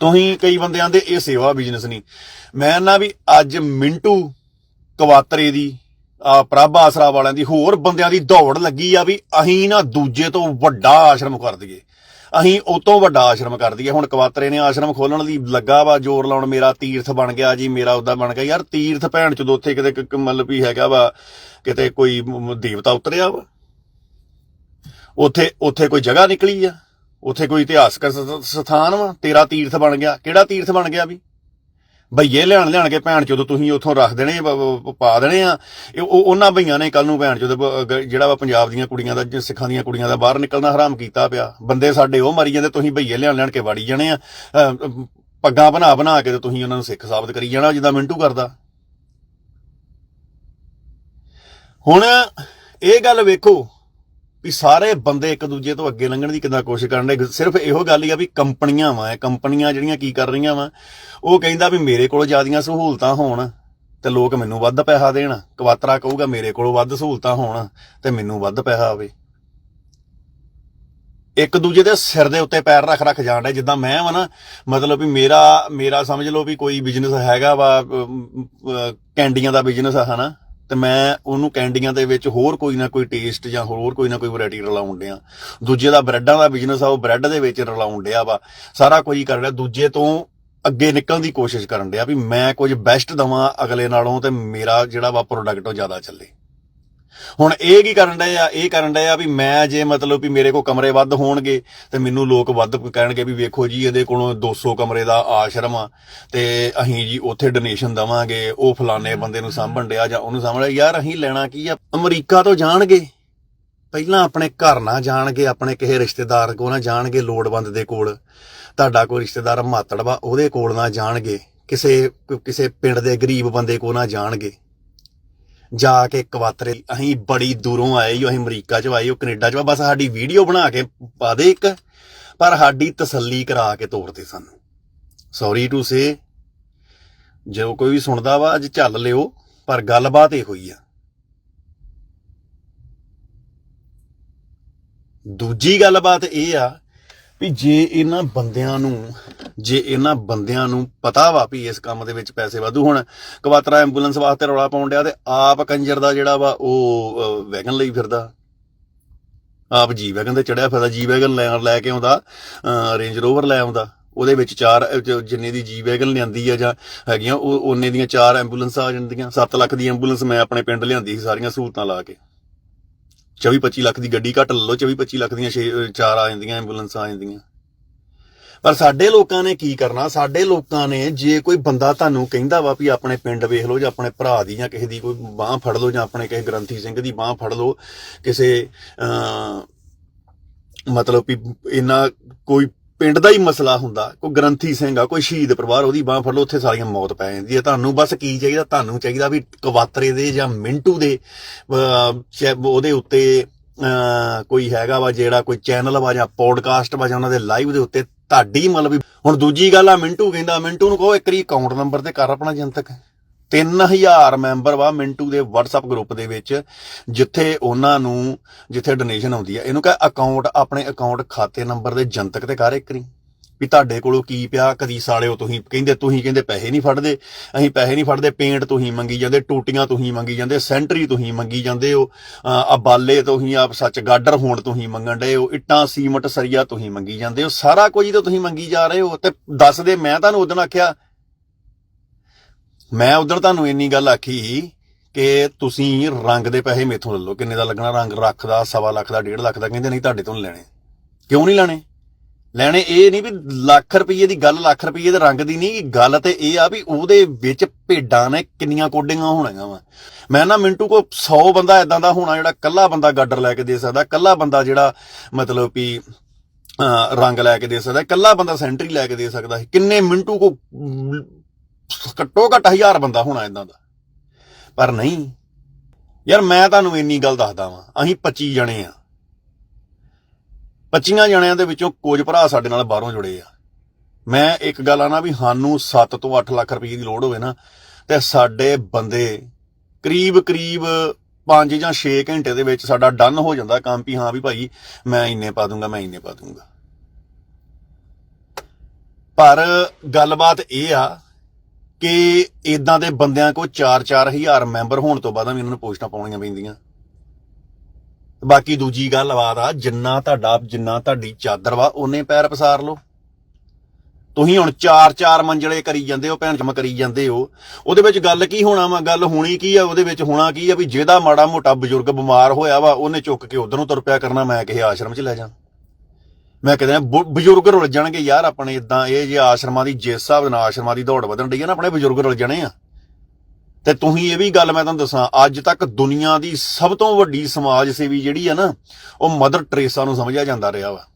ਤੁਸੀਂ ਕਈ ਬੰਦਿਆਂ ਦੇ ਇਹ ਸੇਵਾ ਬਿਜ਼ਨਸ ਨਹੀਂ। ਮੈਂ ਨਾ ਵੀ ਅੱਜ ਮਿੰਟੂ ਕਵਾਤਰੇ ਦੀ, ਆ ਪ੍ਰਭ ਆਸਰਾ ਵਾਲਿਆਂ ਦੀ ਹੋਰ ਬੰਦਿਆਂ ਦੀ ਦੌੜ ਲੱਗੀ ਆ ਵੀ ਅਸੀਂ ਨਾ ਦੂਜੇ ਤੋਂ ਵੱਡਾ ਆਸ਼ਰਮ ਕਰ ਦਈਏ। ਅਸੀਂ ਉਹ ਤੋਂ ਵੱਡਾ ਆਸ਼ਰਮ ਕਰ ਦਈਏ। ਹੁਣ ਕਵਾਤਰੇ ਨੇ ਆਸ਼ਰਮ ਖੋਲਣ ਦੀ ਲੱਗਾ ਵਾ, ਜ਼ੋਰ ਲਾਉਣ, ਮੇਰਾ ਤੀਰਥ ਬਣ ਗਿਆ ਜੀ, ਮੇਰਾ ਉਦਾਂ ਬਣ ਗਿਆ। ਯਾਰ ਤੀਰਥ ਭੈਣ ਚ ਉੱਥੇ ਕਿਤੇ ਮਤਲਬ ਵੀ ਹੈਗਾ ਵਾ, ਕਿਤੇ ਕੋਈ ਦੇਵਤਾ ਉਤਰਿਆ ਵਾ। ਉੱਥੇ ਉੱਥੇ ਕੋਈ ਜਗ੍ਹਾ ਨਿਕਲੀ ਆ। ਉੱਥੇ ਕੋਈ ਇਤਿਹਾਸਕ ਸਥਾਨ ਵਾ? ਤੇਰਾ ਤੀਰਥ ਬਣ ਗਿਆ। ਕਿਹੜਾ ਤੀਰਥ ਬਣ ਗਿਆ ਵੀ? ਭਈਏ ਲਿਆਣ ਲਿਆਣ ਕੇ ਭੈਣ ਚੋਦ ਤੁਸੀਂ ਉੱਥੋਂ ਰੱਖ ਦੇਣੇ ਪਾ ਦੇਣੇ ਆ। ਇਹ ਉਹ- ਉਹਨਾਂ ਭਈਆਂ ਨੇ ਕੱਲ ਨੂੰ ਭੈਣ ਚੋਦ ਜਿਹੜਾ ਵਾ ਪੰਜਾਬ ਦੀਆਂ ਕੁੜੀਆਂ ਦਾ ਸਿੱਖਾਂ ਦੀਆਂ ਕੁੜੀਆਂ ਦਾ ਬਾਹਰ ਨਿਕਲਣਾ ਹਰਾਮ ਕੀਤਾ ਪਿਆ। ਬੰਦੇ ਸਾਡੇ ਉਹ ਮਰੀ ਜਾਂਦੇ, ਤੁਸੀਂ ਭਈਏ ਲਿਆਣ ਲਿਆਣ ਕੇ ਵਾੜੀ ਜਾਣੇ ਆ। ਪੱਗਾਂ ਬਣਾ ਬਣਾ ਕੇ ਤੇ ਤੁਸੀਂ ਉਹਨਾਂ ਨੂੰ ਸਿੱਖ ਸਾਬਤ ਕਰੀ ਜਾਣਾ, ਜਿੱਦਾਂ ਮਿੰਟੂ ਕਰਦਾ। ਹੁਣ ਇਹ ਗੱਲ ਵੇਖੋ ਵੀ ਸਾਰੇ ਬੰਦੇ ਇੱਕ ਦੂਜੇ ਤੋਂ ਅੱਗੇ ਲੰਘਣ ਦੀ ਕਿੰਨਾ ਕੋਸ਼ਿਸ਼ ਕਰਨ ਦੇ ਸਿਰਫ ਇਹੋ ਗੱਲ ਹੀ ਆ ਵੀ ਕੰਪਨੀਆਂ ਵਾ ਕੰਪਨੀਆਂ ਜਿਹੜੀਆਂ ਕੀ ਕਰ ਰਹੀਆਂ ਵਾ, ਉਹ ਕਹਿੰਦਾ ਵੀ ਮੇਰੇ ਕੋਲ ਜ਼ਿਆਦੀਆਂ ਸਹੂਲਤਾਂ ਹੋਣ ਤੇ ਲੋਕ ਮੈਨੂੰ ਵੱਧ ਪੈਸਾ ਦੇਣ। ਕਵਾਤਰਾ ਕਹੂਗਾ, ਮੇਰੇ ਕੋਲ ਵੱਧ ਸਹੂਲਤਾਂ ਹੋਣ ਤੇ ਮੈਨੂੰ ਵੱਧ ਪੈਸਾ ਆਵੇ। ਇੱਕ ਦੂਜੇ ਦੇ ਸਿਰ ਦੇ ਉੱਤੇ ਪੈਰ ਰੱਖ ਰੱਖ ਜਾਣ ਡੇ ਜਿੱਦਾਂ ਮੈਂ ਵਾ ਨਾ, ਮਤਲਬ ਵੀ ਮੇਰਾ ਮੇਰਾ ਸਮਝ ਲਓ ਵੀ ਕੋਈ ਬਿਜ਼ਨਸ ਹੈਗਾ ਵਾ ਕੈਂਡੀਆਂ ਦਾ ਬਿਜ਼ਨਸ ਆ, ਹਨਾ। ਤੇ ਮੈਂ ਉਹਨੂੰ ਕੈਂਡੀਆਂ ਦੇ ਵਿੱਚ ਹੋਰ ਕੋਈ ਨਾ ਕੋਈ ਟੇਸਟ ਜਾਂ ਹੋਰ ਕੋਈ ਨਾ ਕੋਈ ਵੈਰਾਈਟੀ ਰਲਾਉਣ ਡਿਆ। ਦੂਜੇ ਦਾ ਬ੍ਰੈਡਾਂ ਦਾ ਬਿਜ਼ਨਸ ਆ, ਉਹ ਬ੍ਰੈਡ ਦੇ ਵਿੱਚ ਰਲਾਉਣ ਡਿਆ ਵਾ। ਸਾਰਾ ਕੁਝ ਕਰ ਰਿਹਾ। ਦੂਜੇ ਤੋਂ ਅੱਗੇ ਨਿਕਲਣ ਦੀ ਕੋਸ਼ਿਸ਼ ਕਰਨ ਡਿਆ ਵੀ ਮੈਂ ਕੁਝ ਬੈਸਟ ਦਵਾਂ ਅਗਲੇ ਨਾਲੋਂ ਤੇ ਮੇਰਾ ਜਿਹੜਾ ਵਾ ਪ੍ਰੋਡਕਟ ਉਹ ਜ਼ਿਆਦਾ ਚੱਲੇ। ਹੁਣ ਇਹ ਕੀ ਕਰਨ ਡਏ ਆ? ਇਹ ਕਰਨ ਡਏ ਆ ਵੀ ਮੈਂ ਜੇ ਮਤਲਬ ਵੀ ਮੇਰੇ ਕੋਲ ਕਮਰੇ ਵੱਧ ਹੋਣਗੇ ਤੇ ਮੈਨੂੰ ਲੋਕ ਵੱਧ ਕਹਿਣਗੇ ਵੀ ਵੇਖੋ ਜੀ ਇਹਦੇ ਕੋਲੋਂ 200 ਕਮਰੇ ਦਾ ਆਸ਼ਰਮ ਆ ਤੇ ਅਸੀਂ ਜੀ ਉੱਥੇ ਡੋਨੇਸ਼ਨ ਦਵਾਂਗੇ ਉਹ ਫਲਾਣੇ ਬੰਦੇ ਨੂੰ ਸਾਂਭਣ ਡਿਆ ਜਾਂ ਉਹਨੂੰ ਸਾਂਭਣ ਯਾਰ ਅਸੀਂ ਲੈਣਾ ਕੀ ਆ? ਅਮਰੀਕਾ ਤੋਂ ਜਾਣਗੇ। ਪਹਿਲਾਂ ਆਪਣੇ ਘਰ ਨਾ ਜਾਣਗੇ ਆਪਣੇ ਕਿਸੇ ਰਿਸ਼ਤੇਦਾਰ ਕੋਲ ਨਾ ਜਾਣਗੇ ਲੋੜਵੰਦ ਦੇ ਕੋਲ। ਤੁਹਾਡਾ ਕੋਈ ਰਿਸ਼ਤੇਦਾਰ ਮਾਤੜ ਵਾ ਉਹਦੇ ਕੋਲ ਨਾ ਜਾਣਗੇ। ਕਿਸੇ ਕਿਸੇ ਪਿੰਡ ਦੇ ਗਰੀਬ ਬੰਦੇ ਕੋਲ ਨਾ ਜਾਣਗੇ। ਜਾ ਕੇ ਕਵਾਤਰੇ ਅਸੀਂ ਬੜੀ ਦੂਰੋਂ ਆਏ ਹੀ ਅਸੀਂ ਅਮਰੀਕਾ ਚ ਆਏ ਉਹ ਕੈਨੇਡਾ ਚ। ਬਸ ਸਾਡੀ ਵੀਡੀਓ ਬਣਾ ਕੇ ਪਾ ਦੇ ਇੱਕ, ਪਰ ਸਾਡੀ ਤਸੱਲੀ ਕਰਾ ਕੇ ਤੋਰਦੇ ਸਾਨੂੰ। ਸੌਰੀ ਟੂ ਸੇ ਜੋ ਕੋਈ ਵੀ ਸੁਣਦਾ ਵਾ, ਅੱਜ ਚੱਲ ਲਿਓ, ਪਰ ਗੱਲਬਾਤ ਇਹ ਹੋਈ ਆ। ਦੂਜੀ ਗੱਲਬਾਤ ਇਹ ਆ ਵੀ ਜੇ ਇਹਨਾਂ ਬੰਦਿਆਂ ਨੂੰ, ਜੇ ਇਹਨਾਂ ਬੰਦਿਆਂ ਨੂੰ ਪਤਾ ਵਾ ਵੀ ਇਸ ਕੰਮ ਦੇ ਵਿੱਚ ਪੈਸੇ ਵਾਧੂ ਹੁਣ, ਕਵਾਤਰਾ ਐਂਬੂਲੈਂਸ ਵਾਸਤੇ ਰੌਲਾ ਪਾਉਣ ਡਿਆ ਤੇ ਆਪ ਕੰਜਰ ਦਾ ਜਿਹੜਾ ਵਾ ਉਹ ਵੈਗਨ ਲਈ ਫਿਰਦਾ। ਆਪ ਜੀ ਵੈਗਨ ਤੇ ਚੜਿਆ ਫਿਰਦਾ, ਜੀ ਵੈਗਨ ਲੈ ਲੈ ਕੇ ਆਉਂਦਾ ਰੇਂਜ ਰੋਵਰ ਲੈ ਆਉਂਦਾ। ਉਹਦੇ ਵਿੱਚ ਚਾਰ ਜਿੰਨੇ ਦੀ ਜੀ ਵੈਗਨ ਲਿਆਂਦੀ ਆ ਜਾਂ ਹੈਗੀਆਂ, ਉਹ, ਉਹਨੇ ਦੀਆਂ ਚਾਰ ਐਂਬੂਲੈਂਸਾਂ ਆ ਜਾਂਦੀਆਂ। 7 ਲੱਖ ਦੀ ਐਂਬੂਲੈਂਸ ਮੈਂ ਆਪਣੇ ਪਿੰਡ ਲਿਆਂਦੀ ਸੀ ਸਾਰੀਆਂ ਸਹੂਲਤਾਂ ਲਾ ਕੇ। 24 25 ਲੱਖ ਦੀ ਗੱਡੀ ਘੱਟ ਲੈ ਲਓ 24 25 ਲੱਖ ਦੀਆਂ ਛੇ, ਚਾਰ ਆ ਜਾਂਦੀਆਂ, ਐਂਬੂਲੈਂਸਾਂ ਆ ਜਾਂਦੀਆਂ। ਪਰ ਸਾਡੇ ਲੋਕਾਂ ਨੇ ਕੀ ਕਰਨਾ? ਸਾਡੇ ਲੋਕਾਂ ਨੇ ਜੇ ਕੋਈ ਬੰਦਾ ਤੁਹਾਨੂੰ ਕਹਿੰਦਾ ਵਾ ਵੀ ਆਪਣੇ ਪਿੰਡ ਵੇਖ ਲਓ ਜਾਂ ਆਪਣੇ ਭਰਾ ਦੀ ਜਾਂ ਕਿਸੇ ਦੀ ਕੋਈ ਬਾਹ ਫੜ ਲਓ ਜਾਂ ਆਪਣੇ ਕਿਸੇ ਗ੍ਰੰਥੀ ਸਿੰਘ ਦੀ ਬਾਹ ਫੜ ਲਓ, ਕਿਸੇ ਮਤਲਬ ਵੀ ਇਹਨਾਂ ਕੋਈ ਪਿੰਡ ਦਾ ਹੀ ਮਸਲਾ ਹੁੰਦਾ, ਕੋਈ ਗ੍ਰੰਥੀ ਸਿੰਘ ਆ, ਕੋਈ ਸ਼ਹੀਦ ਪਰਿਵਾਰ, ਉਹਦੀ ਬਾਹ ਫੜ ਲਓ, ਉੱਥੇ ਸਾਰੀਆਂ ਮੌਤ ਪੈ ਜਾਂਦੀ ਹੈ। ਤੁਹਾਨੂੰ ਬਸ ਕੀ ਚਾਹੀਦਾ? ਤੁਹਾਨੂੰ ਚਾਹੀਦਾ ਵੀ ਕਵਾਤਰੇ ਦੇ ਜਾਂ ਮਿੰਟੂ ਦੇ ਉਹਦੇ ਉੱਤੇ ਕੋਈ ਹੈਗਾ ਵਾ ਜਿਹੜਾ ਕੋਈ ਚੈਨਲ ਵਾ ਜਾਂ ਪੋਡਕਾਸਟ ਵਾ ਜਾਂ ਉਹਨਾਂ ਦੇ ਲਾਈਵ ਦੇ ਉੱਤੇ ਤੁਹਾਡੀ ਮਤਲਬ ਵੀ ਹੁਣ ਦੂਜੀ ਗੱਲ ਆ, ਮਿੰਟੂ ਕਹਿੰਦਾ, ਮਿੰਟੂ ਨੂੰ ਕਹੋ ਇੱਕ ਰੀ ਅਕਾਊਂਟ ਨੰਬਰ ਤੇ ਕਰ ਆਪਣਾ ਜਨਤਕ। 3000 ਮੈਂਬਰ ਵਾ ਮਿੰਟੂ ਦੇ WhatsApp ਗਰੁੱਪ ਦੇ ਵਿੱਚ, ਜਿੱਥੇ ਉਹਨਾਂ ਨੂੰ, ਜਿੱਥੇ ਡੋਨੇਸ਼ਨ ਆਉਂਦੀ ਆ। ਇਹਨੂੰ ਕਹ ਅਕਾਊਂਟ ਆਪਣੇ ਅਕਾਊਂਟ ਖਾਤੇ ਨੰਬਰ ਦੇ ਜਨਤਕ ਤੇ ਕਰ ਇੱਕ ਨਹੀਂ ਵੀ ਤੁਹਾਡੇ ਕੋਲੋਂ ਕੀ ਪਿਆ? ਕਦੀ ਸਾਲਿਓ ਤੁਸੀਂ ਕਹਿੰਦੇ ਤੁਸੀਂ ਕਹਿੰਦੇ ਪੈਸੇ ਨਹੀਂ ਫੜਦੇ। ਅਸੀਂ ਪੈਸੇ ਨਹੀਂ ਫੜਦੇ ਪੇਂਟ ਤੁਸੀਂ ਮੰਗੀ ਜਾਂਦੇ, ਟੂਟੀਆਂ ਤੁਸੀਂ ਮੰਗੀ ਜਾਂਦੇ ਸੈਂਟਰੀ ਤੁਸੀਂ ਮੰਗੀ ਜਾਂਦੇ ਹੋ। ਆ ਬਾਲੇ ਤੁਸੀਂ ਆਪ ਸੱਚ ਗਾਡਰ ਹੋਣ ਤੁਸੀਂ ਮੰਗਣ ਡਏ ਹੋ। ਇੱਟਾਂ, ਸੀਮਟ, ਸਰੀਆ ਤੁਸੀਂ ਮੰਗੀ ਜਾਂਦੇ ਹੋ। ਸਾਰਾ ਕੁਝ ਤਾਂ ਤੁਸੀਂ ਮੰਗੀ ਜਾ ਰਹੇ ਹੋ। ਤੇ ਦੱਸਦੇ ਮੈਂ ਤੁਹਾਨੂੰ ਉਦੋਂ ਆਖਿਆ ਮੈਂ ਉਦੋਂ ਤੁਹਾਨੂੰ ਇੰਨੀ ਗੱਲ ਆਖੀ ਕਿ ਤੁਸੀਂ ਰੰਗ ਦੇ ਪੈਸੇ ਮੇਥੋਂ ਲੈ ਲਓ। ਕਿੰਨੇ ਦਾ ਲੱਗਣਾ ਰੰਗ? ਰੱਖ ਦਾ ਸਵਾ ਲੱਖ ਦਾ ਡੇਢ ਲੱਖ ਦਾ। ਕਹਿੰਦੇ ਨਹੀਂ ਤੁਹਾਡੇ ਤੋਂ ਲੈਣੇ। ਕਿਉਂ ਨਹੀਂ ਲੈਣੇ? ਲੈਣੇ ਇਹ ਨਹੀਂ ਵੀ ਲੱਖ ਰੁਪਏ ਦੀ ਗੱਲ ਲੱਖ ਰੁਪਏ ਦੇ ਰੰਗ ਦੀ ਨਹੀਂ। ਗੱਲ ਤੇ ਇਹ ਆ ਵੀ ਉਹਦੇ ਵਿੱਚ ਭੇਡਾਂ ਨੇ ਕਿੰਨੀਆਂ ਕੋਡਿੰਗਾਂ ਹੋਣੀਆਂ ਵਾ। ਮੈਂ ਨਾ ਮਿੰਟੂ ਕੋ 100 ਬੰਦਾ ਇਦਾਂ ਦਾ ਹੋਣਾ ਜਿਹੜਾ ਕੱਲਾ ਬੰਦਾ ਗਾਡਰ ਲੈ ਕੇ ਦੇ ਸਕਦਾ। ਕੱਲਾ ਬੰਦਾ ਜਿਹੜਾ ਮਤਲਬ ਵੀ ਅਹ, ਰੰਗ ਲੈ ਕੇ ਦੇ ਸਕਦਾ। ਕੱਲਾ ਬੰਦਾ ਸੈਂਟਰੀ ਲੈ ਕੇ ਦੇ ਸਕਦਾ ਕਿੰਨੇ ਮਿੰਟੂ ਕੋ ਘੱਟੋ ਘੱਟ ਹਜ਼ਾਰ ਬੰਦਾ ਹੋਣਾ ਇਦਾਂ ਦਾ। ਪਰ ਨਹੀਂ। ਯਾਰ ਮੈਂ ਤੁਹਾਨੂੰ ਇੰਨੀ ਗੱਲ ਦੱਸਦਾ ਵਾਂ, ਅਸੀਂ 25 ਜਣੇ ਆ। 25 ਜਣਿਆਂ ਦੇ ਵਿੱਚੋਂ ਕੁਝ ਭਰਾ ਸਾਡੇ ਨਾਲ ਬਾਹਰੋਂ ਜੁੜੇ ਆ। ਮੈਂ ਇੱਕ ਗੱਲ ਆ ਨਾ ਵੀ ਸਾਨੂੰ 7 ਤੋਂ 8 ਲੱਖ ਰੁਪਏ ਦੀ ਲੋੜ ਹੋਵੇ ਨਾ, ਤੇ ਸਾਡੇ ਬੰਦੇ ਕਰੀਬ ਕਰੀਬ 5 ਜਾਂ 6 ਘੰਟੇ ਦੇ ਵਿੱਚ ਸਾਡਾ ਡਨ ਹੋ ਜਾਂਦਾ ਕੰਮ ਵੀ ਹਾਂ ਵੀ ਭਾਈ, ਮੈਂ ਇੰਨੇ ਪਾ ਦੂੰਗਾ, ਮੈਂ ਇੰਨੇ ਪਾ ਦੂੰਗਾ। ਪਰ ਗੱਲਬਾਤ ਇਹ ਆ ਕਿ ਇਦਾਂ ਦੇ ਬੰਦਿਆਂ ਕੋ 4-4 ਹਜ਼ਾਰ ਮੈਂਬਰ ਹੋਣ ਤੋਂ ਬਾਅਦ ਵੀ ਉਹਨਾਂ ਨੂੰ ਪੋਸਟਾਂ ਪਾਉਣੀਆਂ ਪੈਂਦੀਆਂ। ਬਾਕੀ ਦੂਜੀ ਗੱਲ ਬਾਤ ਆ, ਜਿੰਨਾ ਤੁਹਾਡਾ, ਜਿੰਨਾ ਤੁਹਾਡੀ ਚਾਦਰ ਵਾ, ਉਹਨੇ ਪੈਰ ਪਸਾਰ ਲਓ। ਤੁਸੀਂ ਹੁਣ ਚਾਰ ਚਾਰ ਮੰਜਲੇ ਕਰੀ ਜਾਂਦੇ ਹੋ, ਭੈਣ ਜਮ ਕਰੀ ਜਾਂਦੇ ਹੋ। ਉਹਦੇ ਵਿੱਚ ਗੱਲ ਕੀ ਹੋਣਾ ਵਾ? ਗੱਲ ਹੋਣੀ ਕੀ ਆ? ਉਹਦੇ ਵਿੱਚ ਹੋਣਾ ਕੀ ਆ? ਵੀ ਜਿਹਦਾ ਮਾੜਾ ਮੋਟਾ ਬਜ਼ੁਰਗ ਬਿਮਾਰ ਹੋਇਆ ਵਾ, ਉਹਨੇ ਚੁੱਕ ਕੇ ਉਧਰ ਤੁਰ ਪਿਆ ਕਰਨਾ, ਮੈਂ ਕਿਸੇ ਆਸ਼ਰਮ 'ਚ ਲੈ ਜਾ ਮੈਂ ਕਹਿੰਦਾ ਬ- ਬਜ਼ੁਰਗ ਰੁੱਲ ਜਾਣਗੇ ਯਾਰ ਆਪਣੇ ਇਦਾਂ ਇਹ ਜੇ ਆਸ਼ਰਮਾਂ ਦੀ ਜਿਸ ਹਿਸਾਬ ਨਾਲ ਆਸ਼ਰਮਾਂ ਦੀ ਦੌੜ ਵਧਣ ਡਈ ਆ ਨਾ, ਆਪਣੇ ਬਜ਼ੁਰਗ ਰੁੱਲ ਜਾਣੇ ਆ। ਤੇ ਤੁਸੀਂ ਇਹ ਵੀ ਗੱਲ ਮੈਂ ਤੁਹਾਨੂੰ ਦੱਸਾਂ, ਅੱਜ ਤੱਕ ਦੁਨੀਆ ਦੀ ਸਭ ਤੋਂ ਵੱਡੀ ਸਮਾਜ ਸੇਵੀ ਜਿਹੜੀ ਆ ਨਾ, ਉਹ ਮਦਰ ਟਰੇਸਾ ਨੂੰ ਸਮਝਿਆ ਜਾਂਦਾ ਰਿਹਾ ਵਾ।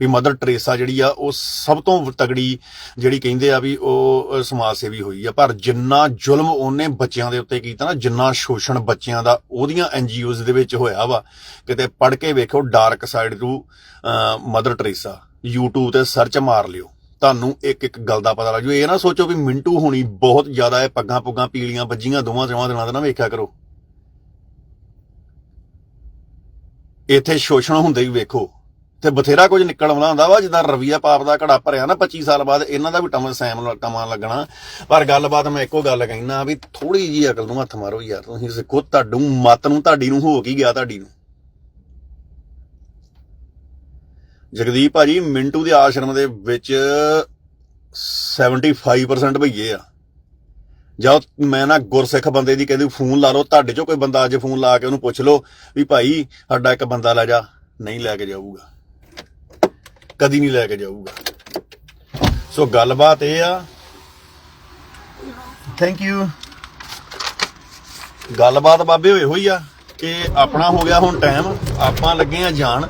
ਵੀ ਮਦਰ ਟਰੇਸਾ ਜਿਹੜੀ ਆ, ਉਹ ਸਭ ਤੋਂ ਤਗੜੀ ਜਿਹੜੀ ਕਹਿੰਦੇ ਆ ਵੀ ਉਹ ਸਮਾਜ ਸੇਵੀ ਹੋਈ ਆ। ਪਰ ਜਿੰਨਾ ਜ਼ੁਲਮ ਉਹਨੇ ਬੱਚਿਆਂ ਦੇ ਉੱਤੇ ਕੀਤਾ ਨਾ, ਜਿੰਨਾ ਸ਼ੋਸ਼ਣ ਬੱਚਿਆਂ ਦਾ, ਉਹਦੀਆਂ ਐਨਜੀਓਜ਼ ਦੇ ਵਿੱਚ ਹੋਇਆ ਵਾ। ਕਿਤੇ ਪੜ੍ਹ ਕੇ ਵੇਖੋ dark side to Mother Teresa. YouTube ਤੇ ਸਰਚ ਮਾਰ ਲਿਓ। ਤੁਹਾਨੂੰ ਇੱਕ ਇੱਕ ਗੱਲ ਦਾ ਪਤਾ ਲੱਗ ਜੂ। ਇਹ ਨਾ ਸੋਚੋ ਵੀ ਮਿੰਟੂ ਹੋਣੀ ਬਹੁਤ ਜ਼ਿਆਦਾ ਇਹ ਪੱਗਾਂ ਪੁੱਗਾਂ ਪੀਲੀਆਂ ਵੱਜੀਆਂ, ਦੋਵਾਂ ਚੌਵਾਂ ਦਿਨਾਂ ਦਾ ਨਾ ਵੇਖਿਆ ਕਰੋ। ਇੱਥੇ ਸ਼ੋਸ਼ਣ ਹੁੰਦੇ ਵੀ ਵੇਖੋ। ਤੇ ਬਥੇਰਾ ਕੁਝ ਨਿਕਲ ਆਉਂਦਾ ਹੁੰਦਾ ਵਾ, ਜਿੱਦਾਂ ਰਵੀਆ ਪਾਪ ਦਾ ਘੜਾ ਭਰਿਆ ਨਾ 25 ਸਾਲ ਬਾਅਦ, ਇਹਨਾਂ ਦਾ ਵੀ ਟਮ ਸੈਮ ਟਮਾ ਲੱਗਣਾ। ਪਰ ਗੱਲਬਾਤ ਮੈਂ ਇੱਕੋ ਗੱਲ ਕਹਿਣਾ ਵੀ ਥੋੜੀ ਜੀ ਅਕਲ ਨੂੰ ਹੱਥ ਮਾਰੋ ਯਾਰ ਤੁਸੀਂ, ਸਿੱਖੋ ਤੁਹਾਡੂ, ਮਤ ਨੂੰ ਤੁਹਾਡੀ ਨੂੰ ਹੋ ਕੀ ਗਿਆ ਤੁਹਾਡੀ ਨੂੰ। ਜਗਦੀਪ ਭਾਜੀ, ਮਿੰਟੂ ਦੇ ਆਸ਼ਰਮ ਦੇ ਵਿੱਚ 75% ਭਈਏ ਆ। ਜਦ ਮੈਂ ਨਾ ਗੁਰਸਿੱਖ ਬੰਦੇ ਦੀ ਕਹਿੰਦੀ ਫੋਨ ਲਾ ਲਓ, ਤੁਹਾਡੇ ਚੋਂ ਕੋਈ ਬੰਦਾ ਅੱਜ ਫੋਨ ਲਾ ਕੇ ਉਹਨੂੰ ਪੁੱਛ ਲਓ ਵੀ ਭਾਈ, ਸਾਡਾ ਇੱਕ ਬੰਦਾ ਲੈ ਜਾ, ਨਹੀਂ ਲੈ ਕੇ ਜਾਊਗਾ। ਕਦੀ ਨਹੀਂ ਲੈ ਕੇ ਜਾਊਗਾ। ਸੋ ਗੱਲਬਾਤ ਇਹ ਆ। ਥੈਂਕ ਯੂ ਗੱਲਬਾਤ ਬਾਬੇ ਹੋਏ ਹੋਈ ਆ ਕਿ ਆਪਣਾ ਹੋ ਗਿਆ ਹੁਣ ਟਾਈਮ ਆਪਾਂ ਲੱਗੇ ਆ ਜਾਣ।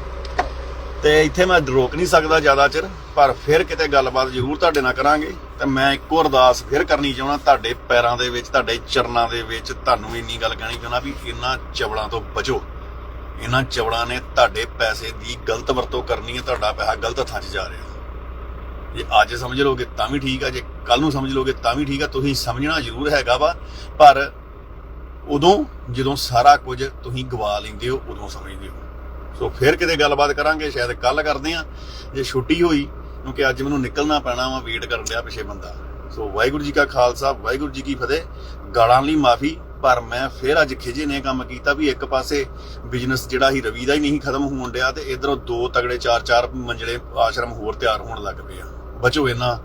ਤੇ ਇੱਥੇ ਮੈਂ ਰੋਕ ਨਹੀਂ ਸਕਦਾ ਜ਼ਿਆਦਾ ਚਿਰ ਪਰ ਫਿਰ ਕਿਤੇ ਗੱਲਬਾਤ ਜ਼ਰੂਰ ਤੁਹਾਡੇ ਨਾਲ ਕਰਾਂਗੇ। ਤੇ ਮੈਂ ਇੱਕੋ ਅਰਦਾਸ ਫਿਰ ਕਰਨੀ ਚਾਹਣਾ ਤੁਹਾਡੇ ਪੈਰਾਂ ਦੇ ਵਿੱਚ ਤੁਹਾਡੇ ਚਰਨਾਂ ਦੇ ਵਿੱਚ ਤੁਹਾਨੂੰ ਇੰਨੀ ਗੱਲ ਕਹਿਣੀ ਚਾਹਣਾ ਵੀ ਇਹਨਾਂ ਚਵਲਾਂ ਤੋਂ ਬਚੋ। ਇਹਨਾਂ ਚਵਲਾਂ ਨੇ ਤੁਹਾਡੇ ਪੈਸੇ ਦੀ ਗਲਤ ਵਰਤੋਂ ਕਰਨੀ ਹੈ, ਤੁਹਾਡਾ ਪੈਸਾ ਗਲਤ ਹੱਥਾਂ 'ਚ ਜਾ ਰਿਹਾ। ਜੇ ਅੱਜ ਸਮਝ ਲੋਗੇ ਤਾਂ ਵੀ ਠੀਕ ਆ, ਜੇ ਕੱਲ ਨੂੰ ਸਮਝ ਲੋਗੇ ਤਾਂ ਵੀ ਠੀਕ ਆ, ਤੁਸੀਂ ਸਮਝਣਾ ਜ਼ਰੂਰ ਹੈਗਾ ਵਾ, ਪਰ ਉਦੋਂ ਜਦੋਂ ਸਾਰਾ ਕੁਝ ਤੁਸੀਂ ਗਵਾ ਲੈਂਦੇ ਹੋ, ਉਦੋਂ ਸਮਝਦੇ ਹੋ। ਸੋ ਫਿਰ ਕਿਤੇ ਗੱਲਬਾਤ ਕਰਾਂਗੇ, ਸ਼ਾਇਦ ਕੱਲ ਕਰਦੇ ਆ ਜੇ ਛੁੱਟੀ ਹੋਈ, ਕਿਉਂਕਿ ਅੱਜ ਮੈਨੂੰ ਨਿਕਲਣਾ ਪੈਣਾ ਵਾ, ਵੇਟ ਕਰਨ ਲਿਆ ਪਿੱਛੇ ਬੰਦਾ। ਸੋ ਵਾਹਿਗੁਰੂ ਜੀ ਕਾ ਖਾਲਸਾ, ਵਾਹਿਗੁਰੂ ਜੀ ਕੀ ਫਤਿਹ। ਗਾਲਾਂ ਲਈ ਮਾਫੀ ਪਰ ਮੈਂ ਫਿਰ ਅੱਜ ਖਿਜੇ ਨੇ ਕੰਮ ਕੀਤਾ ਵੀ ਇੱਕ ਪਾਸੇ ਬਿਜ਼ਨਸ ਜਿਹੜਾ ਹੀ ਰਵੀ ਦਾ ਹੀ ਨਹੀਂ ਖਤਮ ਹੋਣ ਡਿਆ ਤੇ ਇਧਰੋਂ ਦੋ ਤਗੜੇ ਚਾਰ ਚਾਰ ਮੰਜਲੇ ਆਸ਼ਰਮ ਹੋਰ ਤਿਆਰ ਹੋਣ ਲੱਗ ਪਏ ਆ। ਬਚੋ ਇਹਨਾਂ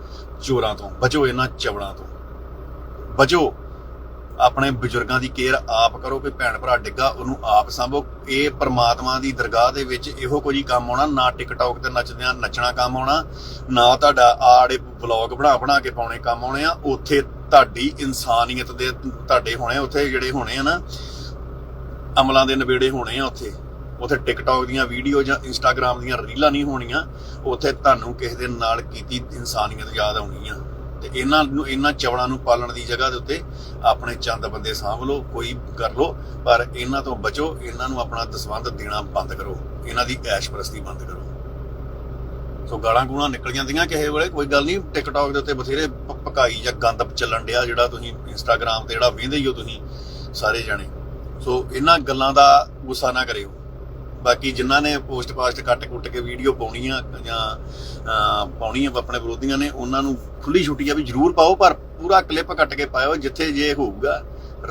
ਚੋਰਾਂ ਤੋਂ, ਬਚੋ ਇਹਨਾਂ ਚਵੜਾਂ ਤੋਂ। ਬਚੋ, ਆਪਣੇ ਬਜ਼ੁਰਗਾਂ ਦੀ ਕੇਅਰ ਆਪ ਕਰੋ ਕੋਈ ਭੈਣ ਭਰਾ ਡਿੱਗਾ, ਉਹਨੂੰ ਆਪ ਸੰਭੋ। ਇਹ ਪਰਮਾਤਮਾ ਦੀ ਦਰਗਾਹ ਦੇ ਵਿੱਚ ਇਹੋ ਕੁਝ ਹੀ ਕੰਮ ਆਉਣਾ, ਨਾ ਟਿਕਟੌਕ ਤੇ ਨੱਚਦਿਆਂ ਨੱਚਣਾ ਕੰਮ ਆਉਣਾ, ਨਾ ਤੁਹਾਡਾ ਆੜੇ ਵਲੌਗ ਬਣਾ ਬਣਾ ਕੇ ਪਾਉਣੇ ਕੰਮ ਆਉਣੇ ਆ, ਉੱਥੇ ਤੁਹਾਡੀ ਇਨਸਾਨੀਅਤ ਦੇ ਤੁਹਾਡੇ ਹੋਣੇ ਉੱਥੇ ਜਿਹੜੇ ਹੋਣੇ ਆ ਨਾ, ਅਮਲਾਂ ਦੇ ਨਵੇੜੇ ਹੋਣੇ ਆ ਉੱਥੇ। ਉੱਥੇ ਟਿਕਟੌਕ ਦੀਆਂ ਵੀਡੀਓ ਜਾਂ ਇੰਸਟਾਗ੍ਰam ਦੀਆਂ ਰੀਲਾਂ ਨਹੀਂ ਹੋਣੀਆਂ, ਉੱਥੇ ਤੁਹਾਨੂੰ ਕਿਸੇ ਦੇ ਨਾਲ ਕੀਤੀ ਇਨਸਾਨੀਅਤ ਯਾਦ ਆਉਣੀ ਆ। ਤੇ ਇਹਨਾਂ ਨੂੰ, ਇਹਨਾਂ ਚਵਲਾਂ ਨੂੰ ਪਾਲਣ ਦੀ ਜਗ੍ਹਾ ਦੇ ਉੱਤੇ ਆਪਣੇ ਚੰਦ ਬੰਦੇ ਸਾਂਭ ਲਓ, ਕੋਈ ਕਰ ਲਓ, ਪਰ ਇਹਨਾਂ ਤੋਂ ਬਚੋ, ਇਹਨਾਂ ਨੂੰ ਆਪਣਾ ਦਸਵੰਧ ਦੇਣਾ ਬੰਦ ਕਰੋ। ਇਹਨਾਂ ਦੀ ਐਸ਼ ਪ੍ਰਸਤੀ ਬੰਦ ਕਰੋ। ਸੋ ਗਾਲਾਂ ਗੂਲਾਂ ਨਿਕਲ ਜਾਂਦੀਆਂ ਕਿਸੇ ਵੇਲੇ, ਕੋਈ ਗੱਲ ਨਹੀਂ ਟਿਕਟੌਕ ਦੇ ਉੱਤੇ ਬਥੇਰੇ ਭਕਾਈ ਜਾਂ ਗੰਦ ਚੱਲਣ ਡਿਆ ਜਿਹੜਾ ਤੁਸੀਂ ਇੰਸਟਾਗ੍ਰam ਤੇ ਜਿਹੜਾ ਵੇਂਦੇ ਹੀ ਹੋ ਤੁਸੀਂ ਸਾਰੇ ਜਾਣੇ। ਸੋ ਇਹਨਾਂ ਗੱਲਾਂ ਦਾ ਗੁੱਸਾ ਨਾ ਕਰਿਓ। ਬਾਕੀ ਜਿਨ੍ਹਾਂ ਨੇ ਪੋਸਟ ਪਾਸਟ ਕੱਟ ਕੁੱਟ ਕੇ ਵੀਡੀਓ ਪਾਉਣੀਆਂ ਜਾਂ ਅਹ, ਪਾਉਣੀਆਂ ਆਪਣੇ ਵਿਰੋਧੀਆਂ ਨੇ ਉਹਨਾਂ ਨੂੰ ਖੁੱਲੀ ਛੁੱਟੀ ਆ ਵੀ ਜਰੂਰ ਪਾਓ ਪਰ ਪੂਰਾ ਕਲਿੱਪ ਕੱਟ ਕੇ ਪਾਇਓ ਜਿੱਥੇ ਜੇ ਹੋਊਗਾ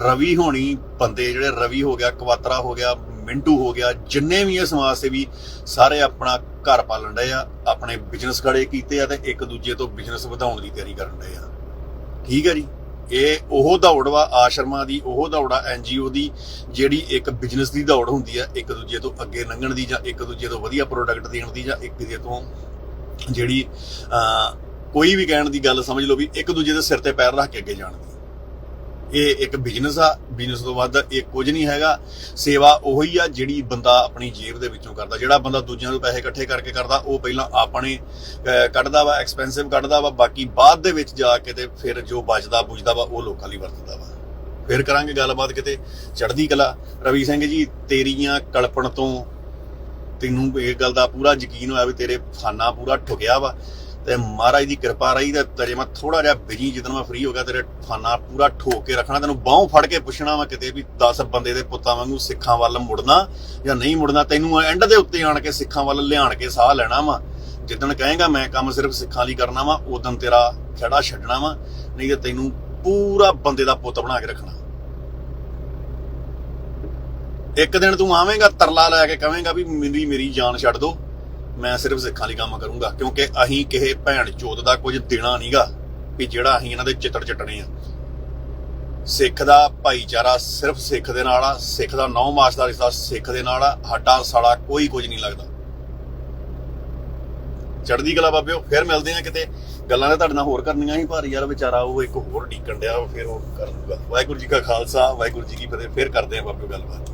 ਰਵੀ ਹੋਣੀ ਬੰਦੇ ਜਿਹੜੇ ਰਵੀ ਹੋ ਗਿਆ ਕਵਾਤਰਾ ਹੋ ਗਿਆ ਮਿੰਟੂ ਹੋ ਗਿਆ ਜਿੰਨੇ ਵੀ ਇਹ ਸਮਾਜ ਸੇਵੀ ਸਾਰੇ ਆਪਣਾ ਘਰ ਪਾਲਣ ਡਏ ਆ ਆਪਣੇ ਬਿਜ਼ਨਸ ਖੜੇ ਕੀਤੇ ਆ ਤੇ ਇੱਕ ਦੂਜੇ ਤੋਂ ਬਿਜ਼ਨਸ ਵਧਾਉਣ ਦੀ ਤਿਆਰੀ ਕਰਨ ਡਏ ਆ। ਠੀਕ ਹੈ ਜੀ। ਇਹ ਉਹ ਦੌੜ ਵਾ ਆਸ਼ਰਮਾਂ ਦੀ, ਉਹ ਦੌੜ ਆ ਐਨਜੀਓ ਦੀ, ਜਿਹੜੀ ਇੱਕ ਬਿਜ਼ਨਸ ਦੀ ਦੌੜ ਹੁੰਦੀ ਆ, ਇੱਕ ਦੂਜੇ ਤੋਂ ਅੱਗੇ ਲੰਘਣ ਦੀ ਜਾਂ ਇੱਕ ਦੂਜੇ ਤੋਂ ਵਧੀਆ ਪ੍ਰੋਡਕਟ ਦੇਣ ਦੀ ਜਾਂ ਇੱਕ ਦੂਜੇ ਤੋਂ ਜਿਹੜੀ ਕੋਈ ਵੀ ਕਹਿਣ ਦੀ ਗੱਲ ਸਮਝ ਲਓ ਵੀ ਇੱਕ ਦੂਜੇ ਦੇ ਸਿਰ ਤੇ ਪੈਰ ਰੱਖ ਕੇ ਅੱਗੇ ਜਾਣ ਦੀ। ਇਹ ਇੱਕ ਬਿਜ਼ਨਸ ਆ। ਬਿਜ਼ਨਸ ਤੋਂ ਵੱਧ ਇਹ ਕੁਝ ਨਹੀਂ ਹੈਗਾ। ਸੇਵਾ ਉਹੀ ਆ ਜਿਹੜੀ ਬੰਦਾ ਆਪਣੀ ਜੇਬ ਦੇ ਵਿੱਚੋਂ ਕਰਦਾ। ਜਿਹੜਾ ਬੰਦਾ ਦੂਜਿਆਂ ਤੋਂ ਪੈਸੇ ਇਕੱਠੇ ਕਰਕੇ ਕਰਦਾ, ਉਹ ਪਹਿਲਾਂ ਆਪਣੇ ਕੱਢਦਾ ਵਾ ਐਕਸਪੈਂਸਿਵ ਕੱਢਦਾ ਵਾ। ਬਾਕੀ ਬਾਅਦ ਦੇ ਵਿੱਚ ਜਾ ਕੇ ਤੇ ਫਿਰ ਜੋ ਬਚਦਾ, ਬੁਝਦਾ ਵਾ, ਉਹ ਲੋਕਾਂ ਲਈ ਵਰਤਦਾ ਵਾ। ਫਿਰ ਕਰਾਂਗੇ ਗੱਲਬਾਤ ਕਿਤੇ ਚੜ੍ਹਦੀ ਕਲਾ। ਰਵੀ ਸਿੰਘ ਜੀ, ਤੇਰੀਆਂ ਕਲਪਣ ਤੋਂ ਤੈਨੂੰ ਇਹ ਗੱਲ ਦਾ ਪੂਰਾ ਯਕੀਨ ਹੋਇਆ ਵੀ ਤੇਰੇ ਫਾਨਾ ਪੂਰਾ ਠੁਕਿਆ ਵਾ। ਤੇ ਮਹਾਰਾਜ ਦੀ ਕਿਰਪਾ ਰਹੀ ਤੇ ਤੇਰੇ ਮੈਂ ਥੋੜਾ ਜਿਹਾ ਬਿਜ਼ੀ ਜਦੋਂ ਮੈਂ ਫ੍ਰੀ ਹੋ ਗਿਆ, ਤੇਰੇ ਫਾਨਾ ਪੂਰਾ ਠੋਕ ਕੇ ਰੱਖਣਾ, ਤੈਨੂੰ ਬਾਹੋਂ ਫੜ ਕੇ ਪੁੱਛਣਾ ਵਾ ਕਿਤੇ ਵੀ 10 ਬੰਦੇ ਦੇ ਪੁੱਤਾਂ ਵਾਂਗੂ ਸਿੱਖਾਂ ਵੱਲ ਮੁੜਨਾ ਜਾਂ ਨਹੀਂ ਮੁੜਨਾ, ਤੈਨੂੰ ਐਂਡ ਦੇ ਉੱਤੇ ਆਣ ਕੇ ਸਿੱਖਾਂ ਵੱਲ ਲਿਆਣ ਕੇ ਸਾਹ ਲੈਣਾ ਵਾ। ਜਿੱਦਣ ਕਹੇਗਾ ਮੈਂ ਕੰਮ ਸਿਰਫ ਸਿੱਖਾਂ ਲਈ ਕਰਨਾ ਵਾ, ਉਦੋਂ ਤੇਰਾ ਖੜਾ ਛੱਡਣਾ ਵਾ, ਨਹੀਂ ਤੇ ਤੈਨੂੰ ਪੂਰਾ ਬੰਦੇ ਦਾ ਪੁੱਤ ਬਣਾ ਕੇ ਰੱਖਣਾ। ਇੱਕ ਦਿਨ ਤੂੰ ਆਵੇਂਗਾ, ਤਰਲਾ ਲੈ ਕੇ ਕਵੇਂਗਾ ਵੀ ਮੇਰੀ ਮੇਰੀ ਜਾਨ ਛੱਡ ਦੋ। ਮੈਂ ਸਿਰਫ ਸਿੱਖਾਂ ਲਈ ਕੰਮ ਕਰੂੰਗਾ, ਕਿਉਂਕਿ ਅਸੀਂ ਕਿਸੇ ਭੈਣ ਚੋਦ ਦਾ ਕੁਝ ਦੇਣਾ ਨਹੀਂਗਾ ਵੀ ਜਿਹੜਾ ਅਸੀਂ ਇਹਨਾਂ ਦੇ ਚਿੱਤਰ ਚਟਣੇ ਆ। ਸਿੱਖ ਦਾ ਭਾਈਚਾਰਾ ਸਿਰਫ ਸਿੱਖ ਦੇ ਨਾਲ ਆ, ਸਿੱਖ ਦਾ ਨੌ ਮਾਸ ਦਾ ਰਿਸ਼ਤਾ ਸਿੱਖ ਦੇ ਨਾਲ ਆ, ਸਾਡਾ ਸਾਲਾ ਕੋਈ ਕੁਝ ਨਹੀਂ ਲੱਗਦਾ। ਚੜ੍ਹਦੀ ਕਲਾ ਬਾਬਿਓ, ਫਿਰ ਮਿਲਦੇ ਆ ਕਿਤੇ। ਗੱਲਾਂ ਤਾਂ ਤੁਹਾਡੇ ਨਾਲ ਹੋਰ ਕਰਨੀਆਂ ਸੀ, ਪਰ ਯਾਰ ਵਿਚਾਰਾ ਉਹ ਇੱਕ ਹੋਰ ਢੀਕਣ ਡਿਆ ਫਿਰ ਉਹ ਕਰ ਲੂਗਾ ਵਾਹਿਗੁਰੂ ਜੀ ਕਾ ਖਾਲਸਾ, ਵਾਹਿਗੁਰੂ ਜੀ ਕੀ ਫਤਿਹ, ਫਿਰ ਕਰਦੇ ਆ ਬਾਬਿਓ ਗੱਲਬਾਤ।